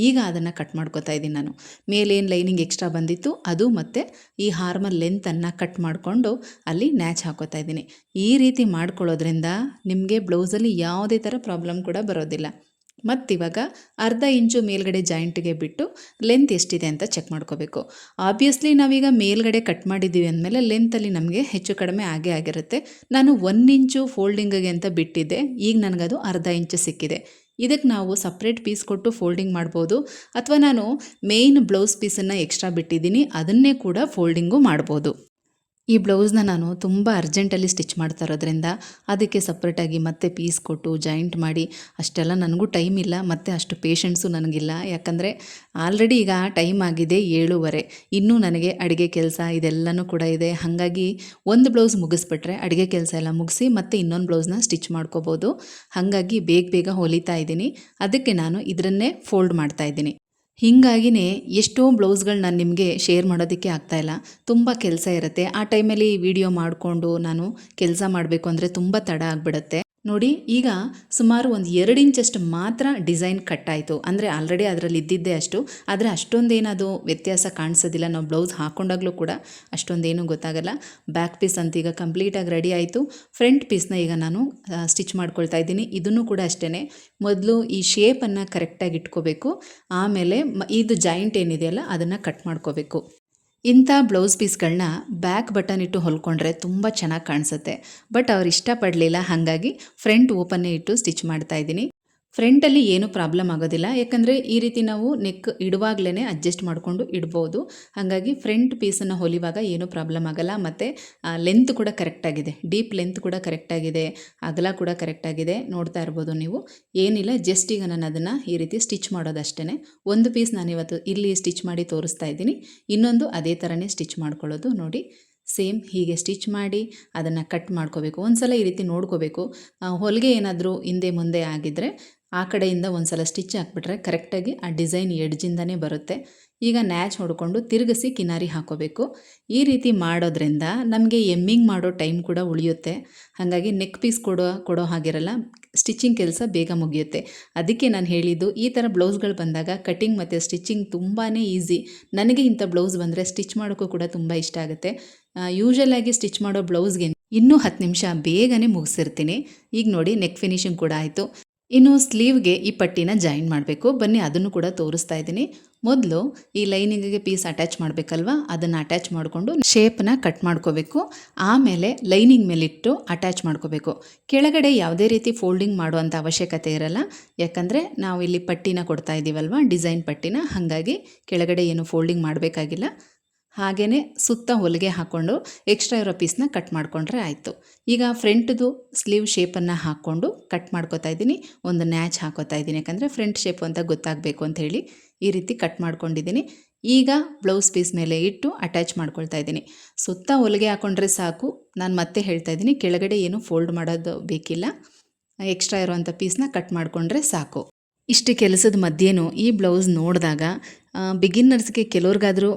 ಈಗ ಅದನ್ನು ಕಟ್ ಮಾಡ್ಕೋತಾ ಇದ್ದೀನಿ ನಾನು. ಮೇಲೇನು ಲೈನಿಂಗ್ ಎಕ್ಸ್ಟ್ರಾ ಬಂದಿತ್ತು, ಅದು ಮತ್ತು ಈ ಹಾರ್ಮಲ್ ಲೆಂತನ್ನು ಕಟ್ ಮಾಡಿಕೊಂಡು ಅಲ್ಲಿ ನ್ಯಾಚ್ ಹಾಕೋತಾ ಇದ್ದೀನಿ ಈ ರೀತಿ ಮಾಡ್ಕೊಳ್ಳೋದ್ರಿಂದ ನಿಮಗೆ ಬ್ಲೌಸಲ್ಲಿ ಯಾವುದೇ ಥರ ಪ್ರಾಬ್ಲಮ್ ಕೂಡ ಬರೋದಿಲ್ಲ. ಮತ್ತಿವಾಗ ಅರ್ಧ ಇಂಚು ಮೇಲ್ಗಡೆ ಜಾಯಿಂಟಿಗೆ ಬಿಟ್ಟು ಲೆಂತ್ ಎಷ್ಟಿದೆ ಅಂತ ಚೆಕ್ ಮಾಡ್ಕೋಬೇಕು. ಆಬ್ವಿಯಸ್ಲಿ ನಾವೀಗ ಮೇಲ್ಗಡೆ ಕಟ್ ಮಾಡಿದ್ದೀವಿ ಅಂದಮೇಲೆ ಲೆಂತಲ್ಲಿ ನಮಗೆ ಹೆಚ್ಚು ಕಡಿಮೆ ಆಗೇ ಆಗಿರುತ್ತೆ. ನಾನು ಒನ್ ಇಂಚು ಫೋಲ್ಡಿಂಗಿಗೆ ಅಂತ ಬಿಟ್ಟಿದ್ದೆ. ಈಗ ನನಗದು ಅರ್ಧ ಇಂಚು ಸಿಕ್ಕಿದೆ. ಇದಕ್ಕೆ ನಾವು ಸಪ್ರೇಟ್ ಪೀಸ್ ಕೊಟ್ಟು ಫೋಲ್ಡಿಂಗ್ ಮಾಡ್ಬೋದು. ಅಥವಾ ನಾನು ಮೇಯ್ನ್ ಬ್ಲೌಸ್ ಪೀಸನ್ನು ಎಕ್ಸ್ಟ್ರಾ ಬಿಟ್ಟಿದ್ದೀನಿ. ಅದನ್ನೇ ಕೂಡ ಫೋಲ್ಡಿಂಗು ಮಾಡ್ಬೋದು. ಈ ಬ್ಲೌಸ್ನ ನಾನು ತುಂಬ ಅರ್ಜೆಂಟಲ್ಲಿ ಸ್ಟಿಚ್ ಮಾಡ್ತಾ ಇರೋದ್ರಿಂದ ಅದಕ್ಕೆ ಸಪ್ರೇಟಾಗಿ ಮತ್ತೆ ಪೀಸ್ ಕೊಟ್ಟು ಜಾಯಿಂಟ್ ಮಾಡಿ ಅಷ್ಟೆಲ್ಲ ನನಗೂ ಟೈಮ್ ಇಲ್ಲ, ಮತ್ತು ಅಷ್ಟು ಪೇಷನ್ಸು ನನಗಿಲ್ಲ. ಯಾಕಂದರೆ ಆಲ್ರೆಡಿ ಈಗ ಟೈಮ್ ಆಗಿದೆ ಏಳುವರೆ. ಇನ್ನೂ ನನಗೆ ಅಡುಗೆ ಕೆಲಸ ಇದೆಲ್ಲನೂ ಕೂಡ ಇದೆ. ಹಾಗಾಗಿ ಒಂದು ಬ್ಲೌಸ್ ಮುಗಿಸ್ಬಿಟ್ರೆ ಅಡುಗೆ ಕೆಲಸ ಎಲ್ಲ ಮುಗಿಸಿ ಮತ್ತೆ ಇನ್ನೊಂದು ಬ್ಲೌಸ್ನ ಸ್ಟಿಚ್ ಮಾಡ್ಕೋಬೋದು. ಹಾಗಾಗಿ ಬೇಗ ಬೇಗ ಹೊಲಿತಾ ಇದ್ದೀನಿ. ಅದಕ್ಕೆ ನಾನು ಇದರನ್ನೇ ಫೋಲ್ಡ್ ಮಾಡ್ತಾ ಇದ್ದೀನಿ. ಹೀಗಾಗಿನೇ ಎಷ್ಟೋ ಬ್ಲೌಸ್ಗಳು ನಾನು ನಿಮಗೆ ಶೇರ್ ಮಾಡೋದಕ್ಕೆ ಆಗ್ತಾಯಿಲ್ಲ ತುಂಬ ಕೆಲಸ ಇರುತ್ತೆ. ಆ ಟೈಮಲ್ಲಿ ವಿಡಿಯೋ ಮಾಡಿಕೊಂಡು ನಾನು ಕೆಲಸ ಮಾಡಬೇಕು ಅಂದರೆ ತುಂಬ ತಡ ಆಗಿಬಿಡುತ್ತೆ. ನೋಡಿ, ಈಗ ಸುಮಾರು ಒಂದು ಎರಡು ಇಂಚಷ್ಟು ಮಾತ್ರ ಡಿಸೈನ್ ಕಟ್ಟಾಯಿತು. ಅಂದರೆ ಆಲ್ರೆಡಿ ಅದರಲ್ಲಿ ಇದ್ದಿದ್ದೇ ಅಷ್ಟು. ಆದರೆ ಅಷ್ಟೊಂದೇನದು ವ್ಯತ್ಯಾಸ ಕಾಣಿಸೋದಿಲ್ಲ. ನಾವು ಬ್ಲೌಸ್ ಹಾಕೊಂಡಾಗಲೂ ಕೂಡ ಅಷ್ಟೊಂದೇನೂ ಗೊತ್ತಾಗಲ್ಲ. ಬ್ಯಾಕ್ ಪೀಸ್ ಅಂತ ಈಗ ಕಂಪ್ಲೀಟಾಗಿ ರೆಡಿ ಆಯಿತು. ಫ್ರಂಟ್ ಪೀಸ್ನ ಈಗ ನಾನು ಸ್ಟಿಚ್ ಮಾಡ್ಕೊಳ್ತಾ ಇದ್ದೀನಿ. ಇದನ್ನು ಕೂಡ ಅಷ್ಟೇ ಮೊದಲು ಈ ಶೇಪನ್ನು ಕರೆಕ್ಟಾಗಿ ಇಟ್ಕೋಬೇಕು. ಆಮೇಲೆ ಇದು ಜಾಯಿಂಟ್ ಏನಿದೆಯಲ್ಲ, ಅದನ್ನು ಕಟ್ ಮಾಡ್ಕೋಬೇಕು. ಇಂಥ ಬ್ಲೌಸ್ ಪೀಸ್ಗಳನ್ನ ಬ್ಯಾಕ್ ಬಟನ್ ಇಟ್ಟು ಹೊಲ್ಕೊಂಡ್ರೆ ತುಂಬ ಚೆನ್ನಾಗಿ ಕಾಣಿಸುತ್ತೆ. ಬಟ್ ಅವ್ರು ಇಷ್ಟಪಡಲಿಲ್ಲ, ಹಾಗಾಗಿ ಫ್ರಂಟ್ ಓಪನ್ನೇ ಇಟ್ಟು ಸ್ಟಿಚ್ ಮಾಡ್ತಾ ಇದ್ದೀನಿ. ಫ್ರಂಟಲ್ಲಿ ಏನೂ ಪ್ರಾಬ್ಲಮ್ ಆಗೋದಿಲ್ಲ. ಯಾಕಂದರೆ ಈ ರೀತಿ ನಾವು ನೆಕ್ ಇಡುವಾಗಲೇ ಅಡ್ಜಸ್ಟ್ ಮಾಡಿಕೊಂಡು ಇಡ್ಬೋದು. ಹಾಗಾಗಿ ಫ್ರಂಟ್ ಪೀಸನ್ನು ಹೊಲಿವಾಗ ಏನೂ ಪ್ರಾಬ್ಲಮ್ ಆಗಲ್ಲ. ಮತ್ತು ಲೆಂತ್ ಕೂಡ ಕರೆಕ್ಟಾಗಿದೆ ಡೀಪ್ ಲೆಂತ್ ಕೂಡ ಕರೆಕ್ಟಾಗಿದೆ ಅಗಲ ಕೂಡ ಕರೆಕ್ಟಾಗಿದೆ ನೋಡ್ತಾ ಇರ್ಬೋದು ನೀವು. ಏನಿಲ್ಲ ಜಸ್ಟ್ ಈಗ ನಾನು ಅದನ್ನು ಈ ರೀತಿ ಸ್ಟಿಚ್ ಮಾಡೋದಷ್ಟೇ ಒಂದು ಪೀಸ್ ನಾನಿವತ್ತು ಇಲ್ಲಿ ಸ್ಟಿಚ್ ಮಾಡಿ ತೋರಿಸ್ತಾ ಇದ್ದೀನಿ. ಇನ್ನೊಂದು ಅದೇ ಥರನೇ ಸ್ಟಿಚ್ ಮಾಡ್ಕೊಳ್ಳೋದು. ನೋಡಿ ಸೇಮ್ ಹೀಗೆ ಸ್ಟಿಚ್ ಮಾಡಿ ಅದನ್ನು ಕಟ್ ಮಾಡ್ಕೋಬೇಕು. ಒಂದು ಸಲ ಈ ರೀತಿ ನೋಡ್ಕೋಬೇಕು. ಹೊಲಿಗೆ ಏನಾದರೂ ಹಿಂದೆ ಮುಂದೆ ಆಗಿದ್ದರೆ ಆ ಕಡೆಯಿಂದ ಒಂದು ಸಲ ಸ್ಟಿಚ್ ಹಾಕ್ಬಿಟ್ರೆ ಕರೆಕ್ಟಾಗಿ ಆ ಡಿಸೈನ್ ಎಡ್ಜಿಂದನೇ ಬರುತ್ತೆ. ಈಗ ನ್ಯಾಚ್ ಹೊಡ್ಕೊಂಡು ತಿರುಗಿಸಿ ಕಿನಾರಿ ಹಾಕೋಬೇಕು. ಈ ರೀತಿ ಮಾಡೋದ್ರಿಂದ ನಮಗೆ ಎಮ್ಮಿಂಗ್ ಮಾಡೋ ಟೈಮ್ ಕೂಡ ಉಳಿಯುತ್ತೆ. ಹಾಗಾಗಿ ನೆಕ್ ಪೀಸ್ ಕೊಡೋ ಕೊಡೋ ಹಾಗಿರಲ್ಲ ಸ್ಟಿಚಿಂಗ್ ಕೆಲಸ ಬೇಗ ಮುಗಿಯುತ್ತೆ. ಅದಕ್ಕೆ ನಾನು ಹೇಳಿದ್ದು ಈ ಥರ ಬ್ಲೌಸ್ಗಳು ಬಂದಾಗ ಕಟಿಂಗ್ ಮತ್ತು ಸ್ಟಿಚಿಂಗ್ ತುಂಬಾ ಈಸಿ ನನಗೆ ಇಂಥ ಬ್ಲೌಸ್ ಬಂದರೆ ಸ್ಟಿಚ್ ಮಾಡೋಕ್ಕೂ ಕೂಡ ತುಂಬ ಇಷ್ಟ ಆಗುತ್ತೆ. ಯೂಶಲ್ ಆಗಿ ಸ್ಟಿಚ್ ಮಾಡೋ ಬ್ಲೌಸ್ಗೆ ಇನ್ನೂ ಹತ್ತು ನಿಮಿಷ ಬೇಗನೆ ಮುಗಿಸಿರ್ತೀನಿ. ಈಗ ನೋಡಿ ನೆಕ್ ಫಿನಿಷಿಂಗ್ ಕೂಡ ಆಯಿತು. ಇನ್ನು ಸ್ಲೀವ್ಗೆ ಈ ಪಟ್ಟಿನ ಜಾಯಿನ್ ಮಾಡಬೇಕು. ಬನ್ನಿ, ಅದನ್ನು ಕೂಡ ತೋರಿಸ್ತಾ ಇದ್ದೀನಿ. ಮೊದಲು ಈ ಲೈನಿಂಗಿಗೆ ಪೀಸ್ ಅಟ್ಯಾಚ್ ಮಾಡಬೇಕಲ್ವಾ? ಅದನ್ನು ಅಟ್ಯಾಚ್ ಮಾಡಿಕೊಂಡು ಶೇಪ್ನ ಕಟ್ ಮಾಡ್ಕೋಬೇಕು. ಆಮೇಲೆ ಲೈನಿಂಗ್ ಮೇಲಿಟ್ಟು ಅಟ್ಯಾಚ್ ಮಾಡ್ಕೋಬೇಕು. ಕೆಳಗಡೆ ಯಾವುದೇ ರೀತಿ ಫೋಲ್ಡಿಂಗ್ ಮಾಡುವಂಥ ಅವಶ್ಯಕತೆ ಇರಲ್ಲ. ಯಾಕಂದರೆ ನಾವು ಇಲ್ಲಿ ಪಟ್ಟಿನ ಕೊಡ್ತಾ ಇದ್ದೀವಲ್ವ ಡಿಸೈನ್ ಪಟ್ಟಿನ. ಹಾಗಾಗಿ ಕೆಳಗಡೆ ಏನು ಫೋಲ್ಡಿಂಗ್ ಮಾಡಬೇಕಾಗಿಲ್ಲ. ಹಾಗೆಯೇ ಸುತ್ತ ಹೊಲಿಗೆ ಹಾಕ್ಕೊಂಡು ಎಕ್ಸ್ಟ್ರಾ ಇರೋ ಪೀಸ್ನ ಕಟ್ ಮಾಡಿಕೊಂಡ್ರೆ ಆಯಿತು. ಈಗ ಫ್ರಂಟ್ದು ಸ್ಲೀವ್ ಶೇಪನ್ನು ಹಾಕ್ಕೊಂಡು ಕಟ್ ಮಾಡ್ಕೊತಾ ಇದ್ದೀನಿ. ಒಂದು ನ್ಯಾಚ್ ಹಾಕೋತಾ ಇದ್ದೀನಿ. ಯಾಕಂದರೆ ಫ್ರಂಟ್ ಶೇಪ್ ಅಂತ ಗೊತ್ತಾಗಬೇಕು ಅಂತ ಹೇಳಿ ಈ ರೀತಿ ಕಟ್ ಮಾಡ್ಕೊಂಡಿದ್ದೀನಿ. ಈಗ ಬ್ಲೌಸ್ ಪೀಸ್ ಮೇಲೆ ಇಟ್ಟು ಅಟ್ಯಾಚ್ ಮಾಡ್ಕೊಳ್ತಾ ಇದ್ದೀನಿ. ಸುತ್ತ ಹೊಲಿಗೆ ಹಾಕ್ಕೊಂಡ್ರೆ ಸಾಕು. ನಾನು ಮತ್ತೆ ಹೇಳ್ತಾ ಇದ್ದೀನಿ. ಕೆಳಗಡೆ ಏನು ಫೋಲ್ಡ್ ಮಾಡೋದು ಬೇಕಿಲ್ಲ. ಎಕ್ಸ್ಟ್ರಾ ಇರೋವಂಥ ಪೀಸ್ನ ಕಟ್ ಮಾಡಿಕೊಂಡ್ರೆ ಸಾಕು. ಇಷ್ಟು ಕೆಲಸದ ಮಧ್ಯೆನೂ ಈ ಬ್ಲೌಸ್ ನೋಡಿದಾಗ ಬಿಗಿನ್ನರ್ಸ್ಗೆ ಕೆಲವ್ರಿಗಾದರೂ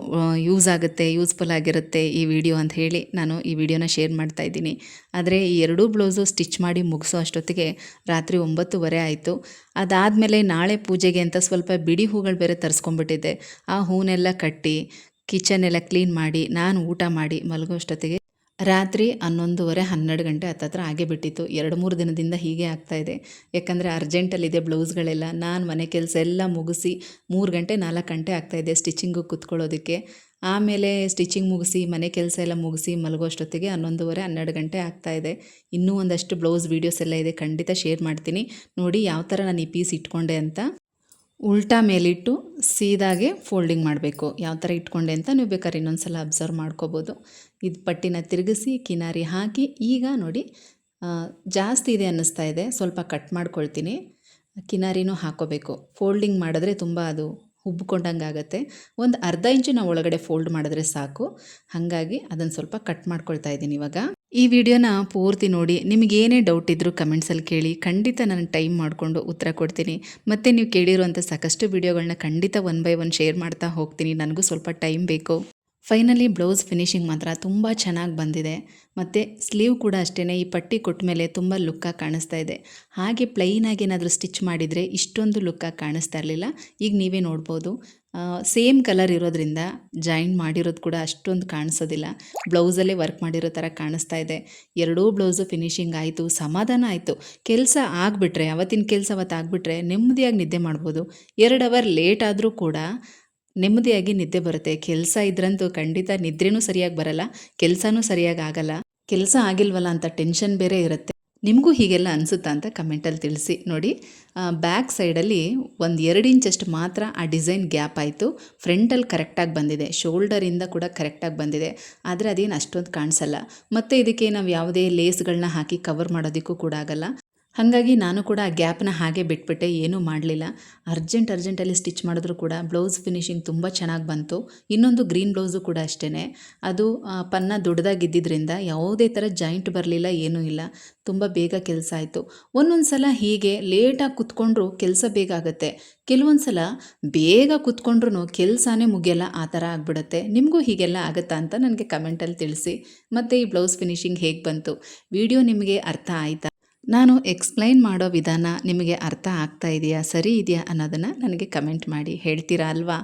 ಯೂಸ್ ಆಗುತ್ತೆ ಯೂಸ್ಫುಲ್ ಆಗಿರುತ್ತೆ ಈ ವಿಡಿಯೋ ಅಂತ ಹೇಳಿ ನಾನು ಈ ವಿಡಿಯೋನ ಶೇರ್ ಮಾಡ್ತಾ ಇದ್ದೀನಿ. ಆದರೆ ಈ ಎರಡೂ ಬ್ಲೌಸು ಸ್ಟಿಚ್ ಮಾಡಿ ಮುಗಿಸೋ ಅಷ್ಟೊತ್ತಿಗೆ ರಾತ್ರಿ ಒಂಬತ್ತುವರೆ ಆಯಿತು. ಅದಾದಮೇಲೆ ನಾಳೆ ಪೂಜೆಗೆ ಅಂತ ಸ್ವಲ್ಪ ಬಿಡಿ ಹೂಗಳು ಬೇರೆ ತರಿಸ್ಕೊಂಡ್ಬಿಟ್ಟಿದ್ದೆ. ಆ ಹೂನೆಲ್ಲ ಕಟ್ಟಿ ಕಿಚನ್ ಎಲ್ಲ ಕ್ಲೀನ್ ಮಾಡಿ, ನಾನು ಊಟ ಮಾಡಿ ಮಲಗೋ ಅಷ್ಟೊತ್ತಿಗೆ ರಾತ್ರಿ ಹನ್ನೊಂದುವರೆ, ಹನ್ನೆರಡು ಗಂಟೆ ಹತ್ತತ್ರ ಆಗೇ ಬಿಟ್ಟಿತ್ತು. ಎರಡು, ಮೂರು ದಿನದಿಂದ ಹೀಗೆ ಆಗ್ತಾಯಿದೆ ಯಾಕಂದರೆ ಅರ್ಜೆಂಟಲ್ಲಿದೆ ಬ್ಲೌಸ್ಗಳೆಲ್ಲ. ನಾನು ಮನೆ ಕೆಲಸ ಎಲ್ಲ ಮುಗಿಸಿ ಮೂರು ಗಂಟೆ, ನಾಲ್ಕು ಗಂಟೆ ಆಗ್ತಾಯಿದೆ ಸ್ಟಿಚಿಂಗು ಕುತ್ಕೊಳ್ಳೋದಕ್ಕೆ. ಆಮೇಲೆ ಸ್ಟಿಚಿಂಗ್ ಮುಗಿಸಿ, ಮನೆ ಕೆಲಸ ಎಲ್ಲ ಮುಗಿಸಿ ಮಲಗೋ ಅಷ್ಟೊತ್ತಿಗೆ ಹನ್ನೊಂದುವರೆ, ಹನ್ನೆರಡು ಗಂಟೆ ಆಗ್ತಾಯಿದೆ ಇನ್ನೂ ಒಂದಷ್ಟು ಬ್ಲೌಸ್, ವೀಡಿಯೋಸ್ ಎಲ್ಲ ಇದೆ. ಖಂಡಿತ ಶೇರ್ ಮಾಡ್ತೀನಿ. ನೋಡಿ ಯಾವ ಥರ ನಾನು ಈ ಪೀಸ್ ಇಟ್ಕೊಂಡೆ ಅಂತ. ಉಲ್ಟಾ ಮೇಲಿಟ್ಟು ಸೀದಾಗೆ ಫೋಲ್ಡಿಂಗ್ ಮಾಡಬೇಕು. ಯಾವ ಥರ ಇಟ್ಕೊಂಡೆ ಅಂತ ನೀವು ಬೇಕಾದ್ರೆ ಇನ್ನೊಂದು ಸಲ ಅಬ್ಸರ್ವ್ ಮಾಡ್ಕೋಬೋದು. ಇದು ಪಟ್ಟಿನ ತಿರುಗಿಸಿ, ಕಿನಾರಿ ಹಾಕಿ, ಈಗ ನೋಡಿ ಜಾಸ್ತಿ ಇದೆ ಅನ್ನಿಸ್ತಾ ಇದೆ. ಸ್ವಲ್ಪ ಕಟ್ ಮಾಡ್ಕೊಳ್ತೀನಿ. ಕಿನಾರಿನೂ ಹಾಕೋಬೇಕು. ಫೋಲ್ಡಿಂಗ್ ಮಾಡಿದ್ರೆ ತುಂಬ ಅದು ಹುಬ್ಕೊಂಡಂಗೆ ಆಗುತ್ತೆ ಒಂದು ಅರ್ಧ ಇಂಚು ನಾವು ಒಳಗಡೆ ಫೋಲ್ಡ್ ಮಾಡಿದ್ರೆ ಸಾಕು. ಹಾಗಾಗಿ ಅದನ್ನು ಸ್ವಲ್ಪ ಕಟ್ ಮಾಡ್ಕೊಳ್ತಾ ಇದ್ದೀನಿ ಇವಾಗ. ಈ ವಿಡಿಯೋನ ಪೂರ್ತಿ ನೋಡಿ. ನಿಮಗೆ ಏನೇ ಡೌಟ್ ಇದ್ದರೂ ಕಮೆಂಟ್ಸಲ್ಲಿ ಕೇಳಿ. ಖಂಡಿತ ನಾನು ಟೈಮ್ ಮಾಡಿಕೊಂಡು ಉತ್ತರ ಕೊಡ್ತೀನಿ. ಮತ್ತು ನೀವು ಕೇಳಿರುವಂಥ ಸಾಕಷ್ಟು ವಿಡಿಯೋಗಳನ್ನ ಖಂಡಿತ ಒನ್ ಬೈ ಒನ್ ಶೇರ್ ಮಾಡ್ತಾ ಹೋಗ್ತೀನಿ. ನನಗೂ ಸ್ವಲ್ಪ ಟೈಮ್ ಬೇಕು. ಫೈನಲಿ ಬ್ಲೌಸ್ ಫಿನಿಶಿಂಗ್ ಮಾತ್ರ ತುಂಬ ಚೆನ್ನಾಗಿ ಬಂದಿದೆ. ಮತ್ತು ಸ್ಲೀವ್ ಕೂಡ ಅಷ್ಟೇ ಈ ಪಟ್ಟಿ ಕೊಟ್ಟ ಮೇಲೆ ತುಂಬ ಲುಕ್ಕಾಗಿ ಕಾಣಿಸ್ತಾ ಇದೆ. ಹಾಗೆ ಪ್ಲೈನಾಗಿ ಏನಾದರೂ ಸ್ಟಿಚ್ ಮಾಡಿದರೆ ಇಷ್ಟೊಂದು ಲುಕ್ಕಾಗಿ ಕಾಣಿಸ್ತಾ ಇರಲಿಲ್ಲ. ಈಗ ನೀವೇ ನೋಡ್ಬೋದು. ಸೇಮ್ ಕಲರ್ ಇರೋದ್ರಿಂದ ಜಾಯಿನ್ ಮಾಡಿರೋದು ಕೂಡ ಅಷ್ಟೊಂದು ಕಾಣಿಸೋದಿಲ್ಲ. ಬ್ಲೌಸಲ್ಲೇ ವರ್ಕ್ ಮಾಡಿರೋ ಥರ ಕಾಣಿಸ್ತಾ ಇದೆ. ಎರಡೂ ಬ್ಲೌಸು ಫಿನಿಶಿಂಗ್ ಆಯಿತು, ಸಮಾಧಾನ ಆಯಿತು. ಕೆಲಸ ಆಗಿಬಿಟ್ರೆ, ಅವತ್ತಿನ ಕೆಲಸ ಅವತ್ತು ಆಗಿಬಿಟ್ರೆ ನೆಮ್ಮದಿಯಾಗಿ ನಿದ್ದೆ ಮಾಡ್ಬೋದು. ಎರಡು ಅವರ್ ಲೇಟ್ ಆದರೂ ಕೂಡ ನೆಮ್ಮದಿಯಾಗಿ ನಿದ್ದೆ ಬರುತ್ತೆ. ಕೆಲಸ ಇದ್ರಂತೂ ಖಂಡಿತ ನಿದ್ರೆನೂ ಸರಿಯಾಗಿ ಬರಲ್ಲ, ಕೆಲಸನೂ ಸರಿಯಾಗಿ ಆಗಲ್ಲ. ಕೆಲಸ ಆಗಿಲ್ವಲ್ಲ ಅಂತ ಟೆನ್ಷನ್ ಬೇರೆ ಇರುತ್ತೆ. ನಿಮಗೂ ಹೀಗೆಲ್ಲ ಅನಿಸುತ್ತಾ ಅಂತ ಕಮೆಂಟಲ್ಲಿ ತಿಳಿಸಿ. ನೋಡಿ ಬ್ಯಾಕ್ ಸೈಡಲ್ಲಿ ಒಂದು ಎರಡು ಇಂಚಷ್ಟು ಮಾತ್ರ ಆ ಡಿಸೈನ್ ಗ್ಯಾಪ್ ಆಯಿತು. ಫ್ರಂಟಲ್ಲಿ ಕರೆಕ್ಟಾಗಿ ಬಂದಿದೆ. ಶೋಲ್ಡರಿಂದ ಕೂಡ ಕರೆಕ್ಟಾಗಿ ಬಂದಿದೆ. ಆದರೆ ಅದೇನು ಅಷ್ಟೊಂದು ಕಾಣಿಸಲ್ಲ. ಮತ್ತು ಇದಕ್ಕೆ ನಾವು ಯಾವುದೇ ಲೇಸ್ಗಳನ್ನ ಹಾಕಿ ಕವರ್ ಮಾಡೋದಕ್ಕೂ ಕೂಡ ಆಗಲ್ಲ. ಹಾಗಾಗಿ ನಾನು ಕೂಡ ಆ ಗ್ಯಾಪ್ನ ಹಾಗೆ ಬಿಟ್ಬಿಟ್ಟೆ, ಏನೂ ಮಾಡಲಿಲ್ಲ. ಅರ್ಜೆಂಟ್, ಅರ್ಜೆಂಟಲ್ಲಿ ಸ್ಟಿಚ್ ಮಾಡಿದ್ರು ಕೂಡ ಬ್ಲೌಸ್ ಫಿನಿಶಿಂಗ್ ತುಂಬ ಚೆನ್ನಾಗಿ ಬಂತು. ಇನ್ನೊಂದು ಗ್ರೀನ್ ಬ್ಲೌಸು ಕೂಡ ಅಷ್ಟೇ ಅದು ಪನ್ನ ದೊಡ್ಡದಾಗಿದ್ದರಿಂದ ಯಾವುದೇ ಥರ ಜಾಯಿಂಟ್ ಬರಲಿಲ್ಲ, ಏನೂ ಇಲ್ಲ. ತುಂಬ ಬೇಗ ಕೆಲಸ ಆಯಿತು. ಒಂದೊಂದು ಸಲ ಹೀಗೆ ಲೇಟಾಗಿ ಕುತ್ಕೊಂಡ್ರೂ ಕೆಲಸ ಬೇಗ ಆಗುತ್ತೆ. ಕೆಲವೊಂದು ಸಲ ಬೇಗ ಕುತ್ಕೊಂಡ್ರೂ ಕೆಲಸನೇ ಮುಗಿಯಲ್ಲ, ಆ ಥರ ಆಗಿಬಿಡುತ್ತೆ. ನಿಮಗೂ ಹೀಗೆಲ್ಲ ಆಗುತ್ತಾ ಅಂತ ನನಗೆ ಕಮೆಂಟಲ್ಲಿ ತಿಳಿಸಿ. ಮತ್ತು ಈ ಬ್ಲೌಸ್ ಫಿನಿಶಿಂಗ್ ಹೇಗೆ ಬಂತು? ವಿಡಿಯೋ ನಿಮಗೆ ಅರ್ಥ ಆಯಿತಾ? ನಾನು ಎಕ್ಸ್ಪ್ಲೈನ್ ಮಾಡೋ ವಿಧಾನ ನಿಮಗೆ ಅರ್ಥ ಆಗ್ತಾ ಇದೆಯಾ, ಸರಿ ಇದೆಯಾ ಅನ್ನೋದನ್ನು ನನಗೆ ಕಮೆಂಟ್ ಮಾಡಿ ಹೇಳ್ತೀರಾ ಅಲ್ವಾ?